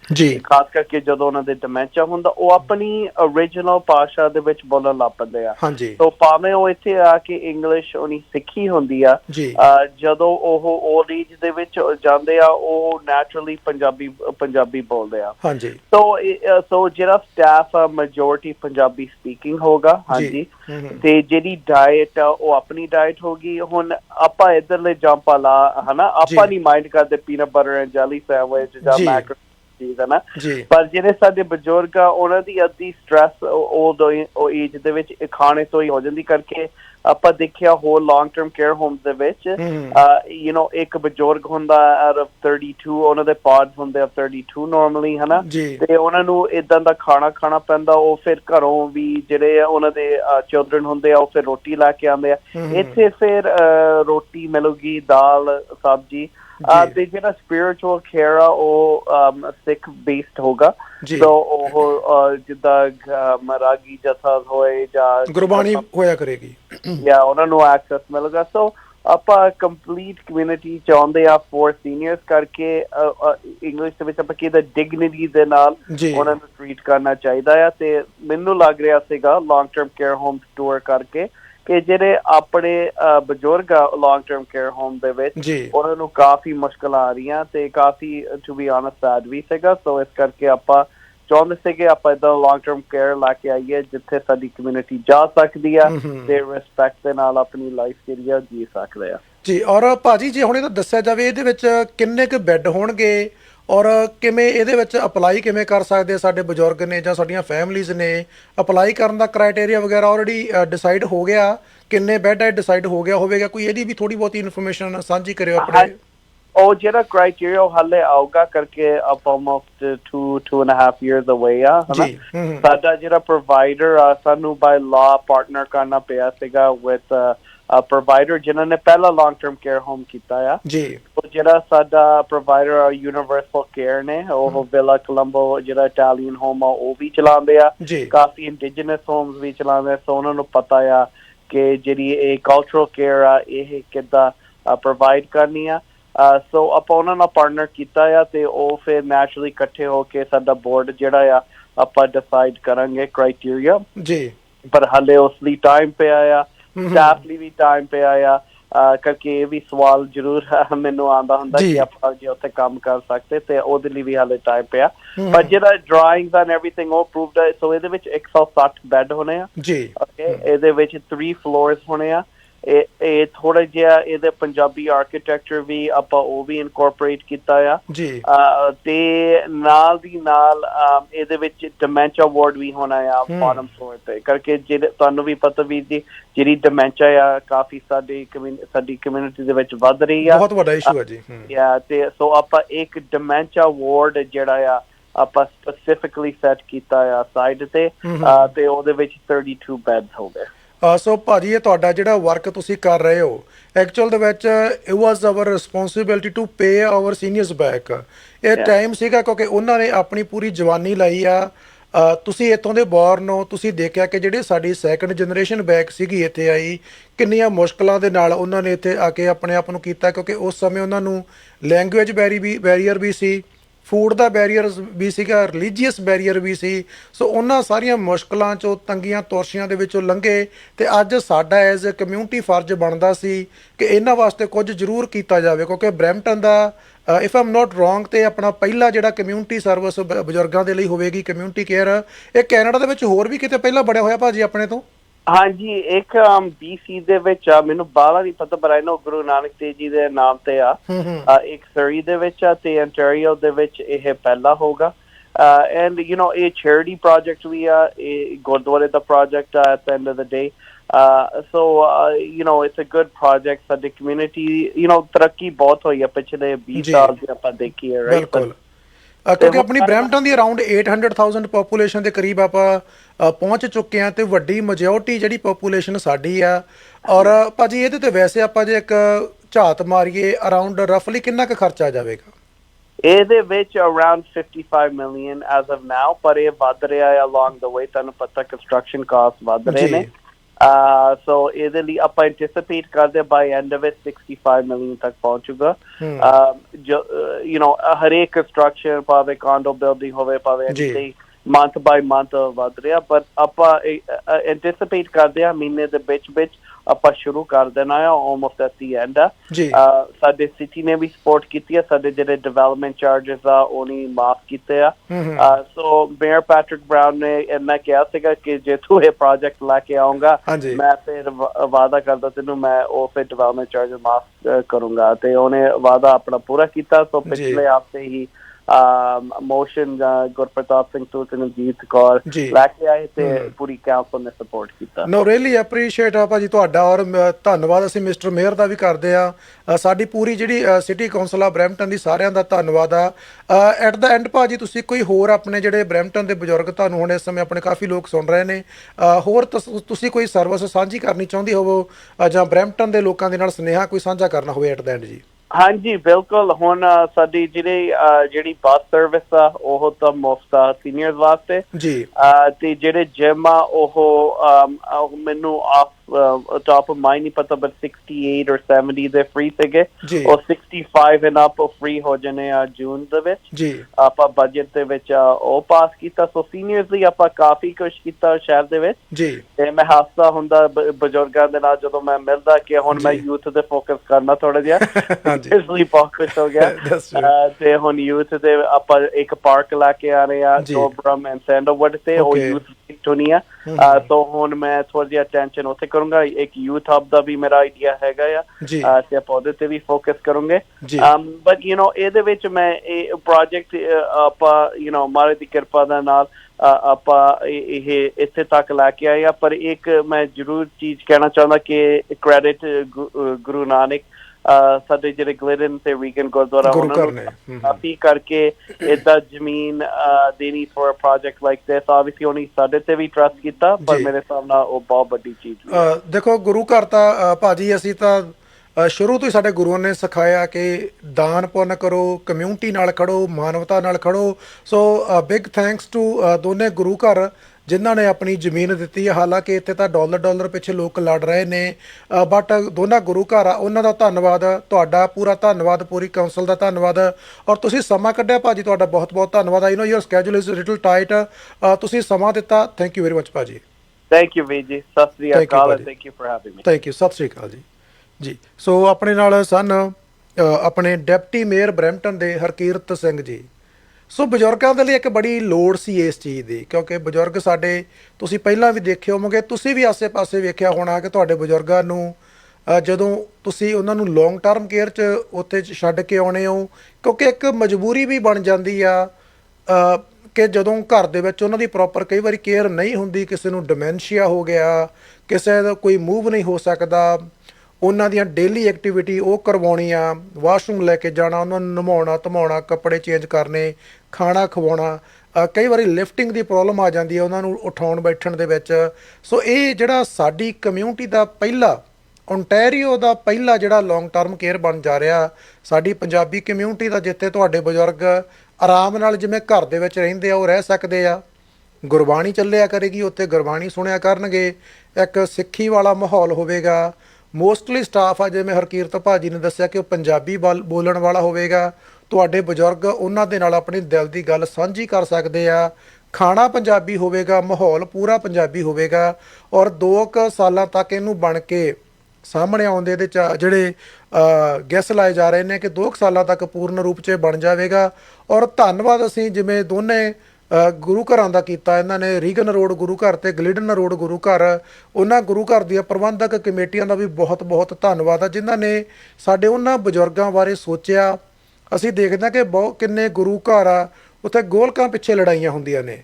ਖਾਸ ਕਰਕੇ ਜਦੋਂ ਉਹਨਾਂ ਦੇ ਡਿਮੈਂਸ਼ੀਆ ਹੁੰਦਾ ਉਹ ਆਪਣੀ origignal ਭਾਸ਼ਾ ਦੇ ਵਿੱਚ ਬੋਲਣ ਲੱਗ ਪੈਂਦੇ ਆ। ਹਾਂਜੀ। ਸੋ ਭਾਵੇਂ ਉਹ ਇੱਥੇ ਆ ਕੇ ਇੰਗਲਿਸ਼ ਉਹਨੀ ਸਿੱਖੀ ਹੁੰਦੀ ਆ ਜਦੋਂ ਉਹ 올ਡ ਏਜ ਦੇ ਵਿੱਚ ਜਾਂਦੇ ਆ ਉਹ ਨੈਚੁਰਲੀ ਪੰਜਾਬੀ ਪੰਜਾਬੀ ਬੋਲਦੇ ਆ। ਹਾਂਜੀ। ਸੋ ਸੋ ਜਿਹੜਾ ਸਟਾਫ ਆ ਮੈਜੋਰਿਟੀ ਪੰਜਾਬੀ ਸਪੀਕਿੰਗ ਹੋਗਾ ਹਾਂਜੀ। ਤੇ ਜਿਹੜੀ ਡਾਈਟ ਡਾਈਟ ਉਹ ਆਪਣੀ ਡਾਈਟ ਹੋ ਗਈ। ਹੁਣ ਆਪਾਂ ਇਧਰਲੇ ਜੰਪ ਲਾ ਹਨਾ? ਆਪਾਂ ਜੀ। ਨਹੀਂ ਮਾਈਂਡ ਕਰਦੇ peanut butter and jelly sandwich ਜਾਂ ਜੀ। ਮੈਕਰੋ ਚੀਜ਼ ਹੈ ਨਾ ਜੀ। ਪਰ ਜਿਹੜੇ ਸਾਡੇ ਬਜ਼ੁਰਗ ਆ ਉਹਨਾਂ ਦੀ ਅੱਧੀ ਸਟ੍ਰੈਸ ਉਹ ਉਹ ਏਜ ਦੇ ਵਿੱਚ ਖਾਣੇ ਤੋਂ ਹੀ ਹੋ ਜਾਂਦੀ। ਕਰਕੇ ਆਪਾਂ ਦੇਖਿਆ ਹੋਰ ਲੌਂਗ ਟਰਮ ਕੇਅਰ ਹੋਮਸ ਦੇ ਵਿੱਚ। ਯੂ نو ਇੱਕ ਬਜ਼ੁਰਗ ਹੁੰਦਾ ਆਊਟ ਆਫ 32 ਉਹਨਾਂ ਦੇ ਪਾਡਸ ਹੁੰਦੇ ਆ 32 ਨਾਰਮਲੀ ਹਨਾ ਤੇ ਉਹਨਾਂ ਨੂੰ ਇਦਾਂ ਦਾ ਖਾਣਾ ਖਾਣਾ ਪੈਂਦਾ ਉਹ ਫਿਰ ਘਰੋਂ ਵੀ ਜਿਹੜੇ ਆ ਉਹਨਾਂ ਦੇ ਚਿਲਡਰਨ ਹੁੰਦੇ ਆ ਉਹ ਫਿਰ ਰੋਟੀ ਲੈ ਕੇ ਆਉਂਦੇ ਆ। ਇੱਥੇ ਫਿਰ ਰੋਟੀ ਮਿਲੂਗੀ ਦਾਲ ਸਬਜੀ। ਤੇ ਜਿਹੜਾ ਸਪਿਰਚੁਅਲ ਕੇਅਰ ਆ ਉਹ ਸਿੱਖ ਬੇਸਡ ਹੋਗਾ। ਸੋ ਉਹ ਜਿੱਦਾਂ ਮਰਾਗੀ ਜਥਾ ਹੋਏ ਜਾਂ ਗੁਰਬਾਣੀ ਹੋਇਆ ਕਰੇਗੀ ਜਾਂ ਉਹਨਾਂ ਨੂੰ ਐਕਸੈਸ ਮਿਲੇਗਾ ਸੋ ਆਪਾਂ ਕੰਪਲੀਟ ਕਮਿਊਨਿਟੀ ਚਾਹੁੰਦੇ ਆ ਫੋਰ ਸੀਨੀਅਰਸ ਕਰਕੇ ਇੰਗਲਿਸ਼ ਦੇ ਵਿੱਚ ਆਪਾਂ ਕਿਹਦਾ ਡਿਗਨਿਟੀ ਦੇ ਨਾਲ। ਉਹਨਾਂ ਨੂੰ ਟ੍ਰੀਟ ਕਰਨਾ ਚਾਹੀਦਾ ਆ ਤੇ ਮੈਨੂੰ ਲੱਗ ਰਿਹਾ ਸੀਗਾ long term care home tour ਕਰਕੇ ਕਿ ਜਿਹੜੇ ਆਪਣੇ ਬਜ਼ੁਰਗ ਲੌਂਗ ਟਰਮ ਕੇਅਰ ਹੋਮ ਦੇ ਵਿੱਚ ਉਹਨਾਂ ਨੂੰ ਕਾਫੀ ਮੁਸ਼ਕਲਾਂ ਆ ਰਹੀਆਂ ਤੇ ਕਾਫੀ ਟੂ ਬੀ ਆਨੈਸਟ ਸੈਡ ਵੀ ਸੀਗਾ। ਸੋ ਇਸ ਕਰਕੇ ਆਪਾਂ ਚਾਹੁੰਦੇ ਸੀ ਕਿ ਆਪਾਂ ਇਦਾਂ ਲੌਂਗ ਟਰਮ ਕੇਅਰ ਲਾ ਕੇ ਆਈਏ ਜਿੱਥੇ ਸਾਡੀ ਕਮਿਊਨਿਟੀ ਜਾ ਸਕਦੀ ਆ। ਤੇ ਰਿਸਪੈਕਟ ਦੇ ਨਾਲ ਆਪਣੀ ਲਾਈਫ ਜਿਹੜੀ ਆ ਜੀ ਸਕਦੇ ਆ। ਜੀ ਔਰ ਭਾਜੀ ਜੇ ਹੁਣ ਇਹ ਤਾਂ ਦੱਸਿਆ ਜਾਵੇ ਇਹਦੇ ਵਿੱਚ ਕਿੰਨੇ ਕੁ ਬੈੱਡ ਹੋਣਗੇ? ਔਰ ਕਿਵੇਂ ਇਹਦੇ ਵਿੱਚ ਅਪਲਾਈ ਕਿਵੇਂ ਕਰ ਸਕਦੇ ਸਾਡੇ ਬਜ਼ੁਰਗ ਨੇ ਜਾਂ ਸਾਡੀਆਂ ਫੈਮਲੀਆਂ ਨੇ? ਅਪਲਾਈ ਕਰਨ ਦਾ ਕ੍ਰਾਈਟੇਰੀਆ ਵਗੈਰਾ ਆਲਰੇਡੀ ਡਿਸਾਈਡ ਹੋ ਗਿਆ। ਕਿੰਨੇ ਬੈੱਡ ਹੈ ਡਿਸਾਈਡ ਹੋ ਗਿਆ ਹੋਵੇਗਾ। ਕੋਈ ਇਹਦੀ ਵੀ ਥੋੜੀ ਬਹੁਤੀ ਇਨਫੋਰਮੇਸ਼ਨ ਸਾਂਝੀ ਕਰਿਓ ਆਪਣੇ। ਉਹ ਜਿਹੜਾ ਕ੍ਰਾਈਟੇਰੀਆ ਹਾਲੇ ਆਊਗਾ ਕਰਕੇ ਆਪਾਂ almost 2 2 and half years away ਆ ਹਨਾ। ਸਾਡਾ ਜਿਹੜਾ ਪ੍ਰੋਵਾਈਡਰ ਆ ਸਾਨੂੰ ਬਾਈ ਲਾ ਪਾਰਟਨਰ ਕਰਨਾ ਪਿਆ ਸੀਗਾ ਵਿਦ ਪ੍ਰੋਵਾਈਡਰ ਜਿਨ੍ਹਾਂ ਨੇ ਪਹਿਲਾ ਲੌਂਗ ਟਰਮ ਕੇਅਰ ਹੋਮ ਕੀਤਾ ਆ। ਜੀ। ਉਹ ਜਿਹੜਾ ਸਾਡਾ ਪ੍ਰੋਵਾਈਡਰ ਆ ਯੂਨੀਵਰਸਲ ਕੇਅਰ ਨੇ ਉਹ ਵਿਲਾ ਕੋਲੰਬੋ ਜਿਹੜਾ ਇਟਾਲੀਅਨ ਹੋਮ ਆ ਉਹ ਵੀ ਚਲਾਉਂਦੇ ਆ। ਕਾਫੀ ਇੰਡੀਜਨਸ ਹੋਮਸ ਵੀ ਚਲਾਉਂਦੇ ਆ ਸੋ ਉਹਨਾਂ ਨੂੰ ਪਤਾ ਆ ਕਿ ਜਿਹੜੀ ਇਹ ਕਲਚਰਲ ਕੇਅਰ ਆ ਇਹ ਕਿੱਦਾਂ ਪ੍ਰੋਵਾਈਡ ਕਰਨੀ ਆ। ਸੋ ਆਪਾਂ ਉਹਨਾਂ ਨਾਲ ਪਾਰਟਨਰ ਕੀਤਾ ਆ ਤੇ ਉਹ ਫਿਰ ਨੈਚੁਰਲੀ ਇਕੱਠੇ ਹੋ ਕੇ ਸਾਡਾ ਬੋਰਡ ਜਿਹੜਾ ਆ ਆਪਾਂ ਡਿਸਾਈਡ ਕਰਾਂਗੇ ਕ੍ਰਾਈਟੇਰੀਆ ਜੀ। ਪਰ ਹਾਲੇ ਉਸ ਲਈ ਟਾਈਮ ਪਿਆ ਆ। ਸਟਾਫ ਲਈ ਵੀ ਟਾਈਮ ਪਿਆ ਆ ਕਰਕੇ ਇਹ ਵੀ ਸਵਾਲ ਜ਼ਰੂਰ ਮੈਨੂੰ ਆਉਂਦਾ ਹੁੰਦਾ। ਕਿ ਆਪਾਂ ਜੇ ਉੱਥੇ ਕੰਮ ਕਰ ਸਕਦੇ ਤੇ ਉਹਦੇ ਲਈ ਵੀ ਹਾਲੇ ਟਾਈਮ ਪਿਆ। ਪਰ ਜਿਹੜਾ ਡਰਾਇੰਗਸ ਐਂਡ ਐਵਰੀਥਿੰਗ ਉਹ ਪ੍ਰੂਵਡ ਸੋ ਇਹਦੇ ਵਿੱਚ 160 ਬੈੱਡ ਹੋਣੇ ਆ ਜੀ ਓਕੇ ਇਹਦੇ ਵਿੱਚ 3 ਫਲੋਰਸ ਹੋਣੇ ਆ ਇਹ ਇਹ ਥੋੜਾ ਜਿਹਾ ਇਹਦੇ ਪੰਜਾਬੀ ਆਰਕੀਟੈਕਚਰ ਵੀ ਆਪਾਂ ਉਹ ਵੀ ਇਨਕੋਰਪੋਰੇਟ ਕੀਤਾ ਆ। ਜੀ। ਤੇ ਨਾਲ ਦੀ ਨਾਲ ਇਹਦੇ ਵਿੱਚ ਡਿਮੈਂਸ਼ੀਆ ਵਾਰਡ ਵੀ ਹੋਣਾ ਆ। ਬਾਟਮ ਫਲੋਰ ਤੇ। ਕਰਕੇ ਜਿਹੜੇ ਤੁਹਾਨੂੰ ਵੀ ਪਤਾ ਵੀ ਜੀ ਜਿਹੜੀ ਡਿਮੈਂਸ਼ੀਆ ਆ ਕਾਫੀ ਸਾਡੀ ਸਾਡੀ ਕਮਿਊਨਿਟੀ ਦੇ ਵਿੱਚ ਵੱਧ ਰਹੀ ਆ। ਬਹੁਤ ਵੱਡਾ ਇਸ਼ੂ ਹੈ। ਜੀ। ਯਾ ਤੇ ਸੋ ਆਪਾਂ ਇੱਕ ਡਿਮੈਂਸ਼ੀਆ ਵਾਰਡ ਜਿਹੜਾ ਆ ਆਪਾਂ ਸਪੈਸੀਫਿਕਲੀ ਸੈੱਟ ਕੀਤਾ ਆ ਸਾਈਡ ਤੇ। ਤੇ ਉਹਦੇ ਵਿੱਚ 32 ਬੈੱਡਸ ਹੋ ਗਏ। ਸੋ ਭਾਜੀ ਇਹ ਤੁਹਾਡਾ ਜਿਹੜਾ ਵਰਕ ਤੁਸੀਂ ਕਰ ਰਹੇ ਹੋ ਐਕਚੁਅਲ ਦੇ ਵਿੱਚ it was our responsibility to pay our seniors back ਇਹ. ਟਾਈਮ ਸੀਗਾ ਕਿਉਂਕਿ ਉਹਨਾਂ ਨੇ ਆਪਣੀ ਪੂਰੀ ਜਵਾਨੀ ਲਾਈ ਆ। ਤੁਸੀਂ ਇੱਥੋਂ ਦੇ ਬੋਰਨ ਹੋ ਤੁਸੀਂ ਦੇਖਿਆ ਕਿ ਜਿਹੜੀ ਸਾਡੀ ਸੈਕੰਡ ਜਨਰੇਸ਼ਨ ਬੈਕ ਸੀਗੀ ਇੱਥੇ ਆਈ ਕਿੰਨੀਆਂ ਮੁਸ਼ਕਲਾਂ ਦੇ ਨਾਲ ਉਹਨਾਂ ਨੇ ਇੱਥੇ ਆ ਕੇ ਆਪਣੇ ਆਪ ਨੂੰ ਕੀਤਾ ਕਿਉਂਕਿ ਉਸ ਸਮੇਂ ਉਹਨਾਂ ਨੂੰ ਲੈਂਗੁਏਜ ਬੈਰੀ ਵੀ ਬੈਰੀਅਰ ਵੀ ਸੀ। ਫੂਡ ਦਾ ਬੈਰੀਅਰ ਵੀ ਸੀਗਾ ਰਿਲੀਜੀਅਸ ਬੈਰੀਅਰ ਵੀ ਸੀ। ਸੋ ਉਹਨਾਂ ਸਾਰੀਆਂ ਮੁਸ਼ਕਲਾਂ ਚੋਂ ਤੰਗੀਆਂ ਤੋਰਸ਼ੀਆਂ ਦੇ ਵਿੱਚੋਂ ਲੰਘੇ ਤੇ ਅੱਜ ਸਾਡਾ ਐਜ਼ ਅ ਕਮਿਊਨਿਟੀ ਫਰਜ਼ ਬਣਦਾ ਸੀ ਕਿ ਇਹਨਾਂ ਵਾਸਤੇ ਕੁਝ ਜ਼ਰੂਰ ਕੀਤਾ ਜਾਵੇ, ਕਿਉਂਕਿ ਬ੍ਰੈਂਪਟਨ ਦਾ ਇਫ ਆਮ ਨਾਟ ਰੋਂਗ ਤੇ ਆਪਣਾ ਪਹਿਲਾ ਜਿਹੜਾ ਕਮਿਊਨਿਟੀ ਸਰਵਿਸ ਬਜ਼ੁਰਗਾਂ ਦੇ ਲਈ ਹੋਵੇਗੀ ਕਮਿਊਨਿਟੀ ਕੇਅਰ ਇਹ ਕੈਨੇਡਾ ਦੇ ਵਿੱਚ ਹੋਰ ਵੀ ਕਿਤੇ ਪਹਿਲਾਂ ਬੜਿਆ ਹੋਇਆ ਭਾਜੀ ਆਪਣੇ ਤੋਂ? ਹਾਂਜੀ ਇੱਕ ਬੀਸੀ ਦੇ ਵਿੱਚ ਆ ਮੈਨੂੰ ਬਾਹਲਾ ਨਹੀਂ ਪਤਾ ਪਰ ਆਈ ਨੋ ਗੁਰੂ ਨਾਨਕ ਦੇਵ ਜੀ ਦੇ ਨਾਮ ਤੇ ਆ ਹੂੰ ਹੂੰ ਅਹ ਇੱਕ ਸਰੀ ਦੇ ਵਿੱਚ ਆ ਤੇ ਅੰਟਾਰੀਓ ਦੇ ਵਿੱਚ ਇਹ ਪਹਿਲਾ ਹੋਗਾ ਐਂਡ ਯੂ نو ਇਹ ਚੈਰਿਟੀ ਪ੍ਰੋਜੈਕਟ ਵੀ ਆ ਇਹ ਗੁਰਦੁਆਰੇ ਦਾ ਪ੍ਰੋਜੈਕਟ ਆ at the end of the day so you know it's a good project ਸਾਡੀ ਕਮਿਊਨਿਟੀ ਯੂ نو ਤਰੱਕੀ ਬਹੁਤ ਹੋਈ ਆ ਪਿਛਲੇ 20 ਜੀ। ਸਾਲ ਦੇ ਆਪਾਂ ਦੇਖੀਏ ਰਾਈਟ ਬਿਲਕੁਲ ਅ, ਕਿਉਂਕਿ ਆਪਣੀ ਬ੍ਰੈਂਪਟਨ ਦੀ ਅਰਾਊਂਡ 800000 ਪੋਪੂਲੇਸ਼ਨ ਦੇ ਕਰੀਬ ਆਪਾਂ ਅ, ਪਹੁੰਚ ਚੁੱਕੇ ਆ ਤੇ ਵੱਡੀ ਮੈਜੋਰਟੀ ਜਿਹੜੀ ਪੋਪੂਲੇਸ਼ਨ ਸਾਡੀ ਆ। ਔਰ ਭਾਜੀ ਇਹਦੇ ਤੇ ਵੈਸੇ ਆਪਾਂ ਜੇ ਇੱਕ ਝਾਤ ਮਾਰੀਏ ਅਰਾਊਂਡ ਰਫਲੀ ਕਿੰਨਾ ਕੁ ਖਰਚਾ ਜਾਵੇਗਾ? ਇਹਦੇ ਵਿੱਚ around 55 million as of now ਪਰ ਇਹ ਵੱਧ ਰਿਹਾ ਹੈ ਅਲੋਂਗ ਦ ਵੇ ਤੁਹਾਨੂੰ ਪਤਾ ਕੰਸਟਰਕਸ਼ਨ ਕਾਸਟ ਵੱਧ ਰਹੇ ਜੀ। ਨੇ। ਸੋ ਇਹਦੇ ਲਈ ਆਪਾਂ ਐਂਟੀਸਿਪੇਟ ਕਰਦੇ by end of it 65 million ਤੱਕ ਪਹੁੰਚੂਗਾ ਯੂ نو ਹਰੇਕ ਕੰਸਟਰਕਸ਼ਨ ਭਾਵੇਂ ਕਾਂਡੋ ਬਿਲਡਿੰਗ ਹੋਵੇ ਜੀ। anything, ਮੰਥ ਬਾਈ ਮੰਥ ਵੱਧ ਰਿਹਾ ਪਰ ਆਪਾਂ ਐਂਟੀਸਿਪੇਟ ਕਰਦੇ ਆ ਮਹੀਨੇ ਦੇ ਵਿੱਚ ਵਿੱਚ ਆਪਾਂ ਸ਼ੁਰੂ ਕਰ ਦੇਣਾ ਆ ਆਲਮੋਸਟ ਐਟ ਦੀ ਐਂਡ ਆ ਸਾਡੇ ਸਿਟੀ ਨੇ ਵੀ ਸਪੋਰਟ ਕੀਤੀ ਆ ਸਾਡੇ ਜਿਹੜੇ ਡਿਵੈਲਪਮੈਂਟ ਚਾਰजेस ਆ ਉਹਨੀ ਮਾਫ ਕੀਤੇ ਆ। ਸੋ ਮੇਅਰ ਪੈਟਰਿਕ ਬ੍ਰਾਊਨ ਨੇ ਇਹਨਾਂ ਕਿਹਾ ਸੀਗਾ ਕਿ ਜੇ ਤੂੰ ਇਹ ਪ੍ਰੋਜੈਕਟ ਲੈ ਕੇ ਆਉਂਗਾ ਮੈਂ ਫਿਰ ਵਾਅਦਾ ਕਰਦਾ ਤੈਨੂੰ ਮੈਂ ਉਹ ਫਿਰ ਡਿਵੈਲਪਮੈਂਟ ਚਾਰजेस ਮਾਫ ਕਰੂੰਗਾ। ਤੇ ਉਹਨੇ ਵਾਅਦਾ ਆਪਣਾ ਪੂਰਾ ਕੀਤਾ ਸੋ ਪਿਛਲੇ ਹਫ਼ਤੇ ਹੀ ਮੋਸ਼ਨ ਗੁਰਪ੍ਰਤਾਪ ਸਿੰਘ ਤੇ ਜੀਤ ਕੌਰ। ਲੈ ਕੇ ਆਏ ਤੇ। ਪੂਰੀ ਕਾਉਂਸਲ ਨੇ ਸਪੋਰਟ ਕੀਤਾ ਨੋ ਰੀਲੀ ਐਪਰੀਸ਼ੀਏਟ ਆ ਭਾਜੀ ਤੁਹਾਡਾ ਔਰ ਧੰਨਵਾਦ ਅਸੀਂ ਮਿਸਟਰ ਮੇਅਰ ਦਾ ਵੀ ਕਰਦੇ ਆ ਸਾਡੀ ਪੂਰੀ ਜਿਹੜੀ ਸਿਟੀ ਕਾਉਂਸਲ ਆ ਬ੍ਰੈਂਪਟਨ ਦੀ ਸਾਰਿਆਂ ਦਾ ਧੰਨਵਾਦ ਆ ਐਟ ਦਾ ਐਂਡ ਭਾਜੀ ਤੁਸੀਂ ਕੋਈ ਹੋਰ ਆਪਣੇ ਜਿਹੜੇ ਬ੍ਰੈਂਪਟਨ ਦੇ ਬਜ਼ੁਰਗ ਤੁਹਾਨੂੰ ਹੁਣ ਇਸ ਸਮੇਂ ਆਪਣੇ ਕਾਫੀ ਲੋਕ ਸੁਣ ਰਹੇ ਨੇ ਹੋਰ ਤਸ- ਕੋਈ ਸਰਵਿਸ ਸਾਂਝੀ ਕਰਨੀ ਚਾਹੁੰਦੀ ਹੋਵੋ ਜਾਂ ਬ੍ਰੈਂਪਟਨ ਦੇ ਲੋਕਾਂ ਦੇ ਨਾਲ ਸੁਨੇਹਾ ਕੋਈ ਸਾਂਝਾ ਕਰਨਾ ਹੋਵੇ ਐਟ ਦਾ ਐਂਡ ਜੀ ਹਾਂਜੀ ਬਿਲਕੁਲ। ਹੁਣ ਸਾਡੀ ਜਿਹੜੀ ਜਿਹੜੀ ਬੱਸ ਸਰਵਿਸ ਆ ਉਹ ਤਾਂ ਮੁਫਤ ਆ ਸੀਨੀਅਰਸ ਵਾਸਤੇ। ਜੀ। ਤੇ ਜਿਹੜੇ ਜਿਮ ਆ ਉਹ ਮੈਨੂੰ ਆਫ ਟਾਪ ਆਫ ਮਾਈਂਡ ਨਹੀਂ ਪਤਾ ਬਟ 68 or 70 ਦੇ ਫ੍ਰੀ ਸੀਗੇ। ਉਹ 65 ਐਂਡ ਅਪ ਫ੍ਰੀ ਹੋ ਜਾਣੇ ਆ ਜੂਨ ਦੇ ਵਿੱਚ ਜੀ ਆਪਾਂ ਬਜਟ ਦੇ ਵਿੱਚ ਉਹ ਪਾਸ ਕੀਤਾ ਸੋ ਸੀਨੀਅਰਸ ਲਈ ਆਪਾਂ ਕਾਫੀ ਕੁਝ ਕੀਤਾ ਸ਼ਹਿਰ ਦੇ ਵਿੱਚ ਜੀ ਤੇ ਮੈਂ ਹਾਸਾ ਹੁੰਦਾ ਬਜ਼ੁਰਗਾਂ ਦੇ ਨਾਲ ਜਦੋਂ ਮੈਂ ਮਿਲਦਾ ਕਿ ਹੁਣ ਮੈਂ। ਯੂਥ ਤੇ ਫੋਕਸ ਕਰਨਾ ਥੋੜਾ ਜਿਹਾ। ਇਸ ਲਈ ਫੋਕਸ ਹੋ ਗਿਆ ਤੇ ਹੁਣ ਯੂਥ ਦੇ ਆਪਾਂ ਇੱਕ ਪਾਰਕ ਲਾ ਕੇ ਆ ਰਹੇ ਆ। ਡੋਬਰਮ ਐਂਡ ਸੈਂਡਲਵੁੱਡ ਤੇ ਉਹ Okay. ਯੂਥ ਦੁਨੀਆ ਹਮ। ਸੋ ਹੁਣ ਮੈਂ ਥੋੜਾ ਜਿਹਾ ਅਟੈਂਸ਼ਨ ਉੱਥੇ ਕਰੂੰਗਾ ਇੱਕ ਯੂਥ ਹਬ ਦਾ ਵੀ ਮੇਰਾ ਆਈਡੀਆ ਹੈਗਾ ਆ ਜੀ ਅਹ, ਤੇ ਆਪਾਂ ਉਹਦੇ ਤੇ ਵੀ ਫੋਕਸ ਕਰੂੰਗੇ ਜੀ। ਬਟ ਯੂ نو ਇਹਦੇ ਵਿੱਚ ਮੈਂ ਇਹ ਪ੍ਰੋਜੈਕਟ ਆਪਾਂ ਯੂ نو ਮਾਰੇ ਦੀ ਕਿਰਪਾ ਦੇ ਨਾਲ ਅਹ, ਆਪਾਂ ਇਹ ਇਹ ਇੱਥੇ ਤੱਕ ਲੈ ਕੇ ਆਏ ਆ ਪਰ ਇੱਕ ਮੈਂ ਜ਼ਰੂਰ ਚੀਜ਼ ਕਹਿਣਾ ਚਾਹੁੰਦਾ ਕਿ ਕ੍ਰੈਡਿਟ ਗੁਰੂ ਨਾਨਕ ਅਹ, ਸਾਡੇ ਜਿਹੜੇ ਗਲਿਡਨ ਤੇ ਵੀਗਨ ਗੁਰਦੁਆਰਾ ਗੁਰੂ ਉਹਨਾਂ ਨੂੰ। ਕਾਫੀ ਕਰਕੇ ਇਦਾਂ ਜ਼ਮੀਨ ਦੇਣੀ for a project like this obviously ਉਹਨੇ ਸਾਡੇ ਤੇ ਵੀ ਟਰਸਟ ਕੀਤਾ ਪਰ। ਮੇਰੇ ਨਾਲ ਉਹ ਬਹੁਤ ਵੱਡੀ ਚੀਜ਼ ਹੈ ਦੇਖੋ ਗੁਰੂ ਘਰ ਤਾਂ ਭਾਜੀ ਅਸੀਂ ਤਾਂ ਸ਼ੁਰੂ ਤੋਂ ਹੀ ਸਾਡੇ ਗੁਰੂਆਂ ਨੇ ਸਿਖਾਇਆ ਕਿ ਦਾਨ ਪੁੰਨ ਕਰੋ ਕਮਿਊਨਿਟੀ ਨਾਲ ਖੜੋ ਮਾਨਵਤਾ ਨਾਲ ਖੜੋ ਸੋ ਬਿਗ ਥੈਂਕਸ ਟੂ ਦੋਨੇ ਗੁਰੂ ਘਰ ਜਿਨ੍ਹਾਂ ਨੇ ਆਪਣੀ ਜ਼ਮੀਨ ਦਿੱਤੀ ਹੈ। ਹਾਲਾਂਕਿ ਇੱਥੇ ਤਾਂ ਡਾਲਰ ਡਾਲਰ ਪਿੱਛੇ ਲੋਕ ਲੜ ਰਹੇ ਨੇ। ਬਟ ਦੋਨਾਂ ਗੁਰੂ ਘਰ ਆ। ਉਹਨਾਂ ਦਾ ਧੰਨਵਾਦ ਤੁਹਾਡਾ ਪੂਰਾ ਧੰਨਵਾਦ ਪੂਰੀ ਕਾਉਂਸਲ ਦਾ ਧੰਨਵਾਦ। ਔਰ ਤੁਸੀਂ ਸਮਾਂ ਕੱਢਿਆ ਭਾਜੀ ਤੁਹਾਡਾ ਬਹੁਤ ਬਹੁਤ ਧੰਨਵਾਦ। I know your schedule is little tight ਤੁਸੀਂ ਸਮਾਂ ਦਿੱਤਾ। ਥੈਂਕ ਯੂ ਵੈਰੀ ਮਚ ਭਾਜੀ। ਥੈਂਕ ਯੂ ਵੀ ਜੀ। ਸਤਿ ਸ੍ਰੀ ਅਕਾਲ. Thank you for having me thank you Sat Sri ਅਕਾਲ ਜੀ। ਜੀ ਸੋ ਆਪਣੇ ਨਾਲ ਸਨ ਆਪਣੇ ਡਿਪਟੀ ਮੇਅਰ ਬ੍ਰੈਂਪਟਨ ਦੇ ਹਰਕੀਰਤ ਸਿੰਘ ਜੀ। ਸੋ ਬਜ਼ੁਰਗਾਂ ਦੇ ਲਈ ਇੱਕ ਬੜੀ ਲੋੜ ਸੀ ਇਸ ਚੀਜ਼ ਦੀ, ਕਿਉਂਕਿ ਬਜ਼ੁਰਗ ਸਾਡੇ, ਤੁਸੀਂ ਪਹਿਲਾਂ ਵੀ ਦੇਖੇ ਹੋਵੋਗੇ, ਤੁਸੀਂ ਵੀ ਆਸੇ-ਪਾਸੇ ਵੇਖਿਆ ਹੋਣਾ ਕਿ ਤੁਹਾਡੇ ਬਜ਼ੁਰਗਾਂ ਨੂੰ ਜਦੋਂ ਤੁਸੀਂ ਉਹਨਾਂ ਨੂੰ ਲੌਂਗ ਟਰਮ ਕੇਅਰ 'ਚ ਉੱਥੇ ਛੱਡ ਕੇ ਆਉਣੇ ਹੋ, ਕਿਉਂਕਿ ਇੱਕ ਮਜਬੂਰੀ ਵੀ ਬਣ ਜਾਂਦੀ ਆ ਕਿ ਜਦੋਂ ਘਰ ਦੇ ਵਿੱਚ ਉਹਨਾਂ ਦੀ ਪ੍ਰੋਪਰ ਕਈ ਵਾਰੀ ਕੇਅਰ ਨਹੀਂ ਹੁੰਦੀ, ਕਿਸੇ ਨੂੰ ਡਿਮੈਂਸ਼ੀਆ ਹੋ ਗਿਆ, ਕਿਸੇ ਦਾ ਕੋਈ ਮੂਵ ਨਹੀਂ ਹੋ ਸਕਦਾ ਉਹਨਾਂ ਦੀਆਂ ਡੇਲੀ ਐਕਟੀਵਿਟੀ ਉਹ ਕਰਵਾਉਣੀ ਆ ਵਾਸ਼ਰੂਮ ਲੈ ਕੇ ਜਾਣਾ, ਉਹਨਾਂ ਨੂੰ ਨਮਾਉਣਾ, ਧਮਾਉਣਾ, ਕੱਪੜੇ ਚੇਂਜ ਕਰਨੇ, ਖਾਣਾ ਖਵਾਉਣਾ ਕਈ ਵਾਰੀ ਲਿਫਟਿੰਗ ਦੀ ਪ੍ਰੋਬਲਮ ਆ ਜਾਂਦੀ ਹੈ ਉਹਨਾਂ ਨੂੰ ਉਠਾਉਣ ਬੈਠਣ ਦੇ ਵਿੱਚ। ਸੋ ਇਹ ਜਿਹੜਾ ਸਾਡੀ ਕਮਿਊਨਿਟੀ ਦਾ ਪਹਿਲਾ ਓਨਟਾਰੀਓ ਦਾ ਪਹਿਲਾ ਜਿਹੜਾ ਲੌਂਗ ਟਰਮ ਕੇਅਰ ਬਣ ਜਾ ਰਿਹਾ, ਸਾਡੀ ਪੰਜਾਬੀ ਕਮਿਊਨਿਟੀ ਦਾ ਜਿੱਥੇ ਤੁਹਾਡੇ ਬਜ਼ੁਰਗ ਆਰਾਮ ਨਾਲ ਜਿਵੇਂ ਘਰ ਦੇ ਵਿੱਚ ਰਹਿੰਦੇ ਆ, ਉਹ ਰਹਿ ਸਕਦੇ ਆ। ਗੁਰਬਾਣੀ ਚੱਲਿਆ ਕਰੇਗੀ, ਉੱਥੇ ਗੁਰਬਾਣੀ ਸੁਣਿਆ ਕਰਨਗੇ, ਇੱਕ ਸਿੱਖੀ ਵਾਲਾ ਮਾਹੌਲ ਹੋਵੇਗਾ। ਮੋਸਟਲੀ ਸਟਾਫ ਆ, ਜਿਵੇਂ ਹਰਕੀਰਤ ਭਾਜੀ ਨੇ ਦੱਸਿਆ ਕਿ ਉਹ ਪੰਜਾਬੀ ਬਲ- ਬੋਲਣ ਵਾਲਾ ਹੋਵੇਗਾ। ਤੁਹਾਡੇ ਬਜ਼ੁਰਗ ਉਹਨਾਂ ਦੇ ਨਾਲ ਆਪਣੀ ਦਿਲ ਦੀ ਗੱਲ ਸਾਂਝੀ ਕਰ ਸਕਦੇ ਆ। ਖਾਣਾ ਪੰਜਾਬੀ ਹੋਵੇਗਾ, ਮਾਹੌਲ ਪੂਰਾ ਪੰਜਾਬੀ ਹੋਵੇਗਾ ਔਰ 2 ਕੁ ਸਾਲਾਂ ਤੱਕ ਇਹਨੂੰ ਬਣ ਕੇ ਸਾਹਮਣੇ ਆਉਂਦੇ ਇਹਦੇ ਚ, ਜਿਹੜੇ ਗੈਸ ਲਾਏ ਜਾ ਰਹੇ ਨੇ ਕਿ 2 ਸਾਲਾਂ ਤੱਕ ਪੂਰਨ ਰੂਪ 'ਚ ਬਣ ਜਾਵੇਗਾ। ਔਰ ਧੰਨਵਾਦ ਅਸੀਂ ਜਿਵੇਂ ਦੋਨੇ ਗੁਰੂ ਘਰਾਂ ਦਾ ਕੀਤਾ। ਇਹਨਾਂ ਨੇ ਰੀਗਨ ਰੋਡ ਗੁਰੂ ਘਰ ਤੇ ਗਲਿਡਨ ਰੋਡ ਗੁਰੂ ਘਰ। ਉਹਨਾਂ ਗੁਰੂ ਘਰ ਦੀਆਂ ਪ੍ਰਬੰਧਕ ਕਮੇਟੀਆਂ ਦਾ ਵੀ ਬਹੁਤ ਬਹੁਤ ਧੰਨਵਾਦ ਆ, ਜਿਨ੍ਹਾਂ ਨੇ ਸਾਡੇ ਉਹਨਾਂ ਬਜ਼ੁਰਗਾਂ ਬਾਰੇ ਸੋਚਿਆ। ਅਸੀਂ ਦੇਖਦੇ ਹਾਂ ਕਿ ਬਹੁਤ ਕਿੰਨੇ ਗੁਰੂ ਘਰ ਆ, ਉੱਥੇ ਗੋਲਕਾਂ ਪਿੱਛੇ ਲੜਾਈਆਂ ਹੁੰਦੀਆਂ ਨੇ।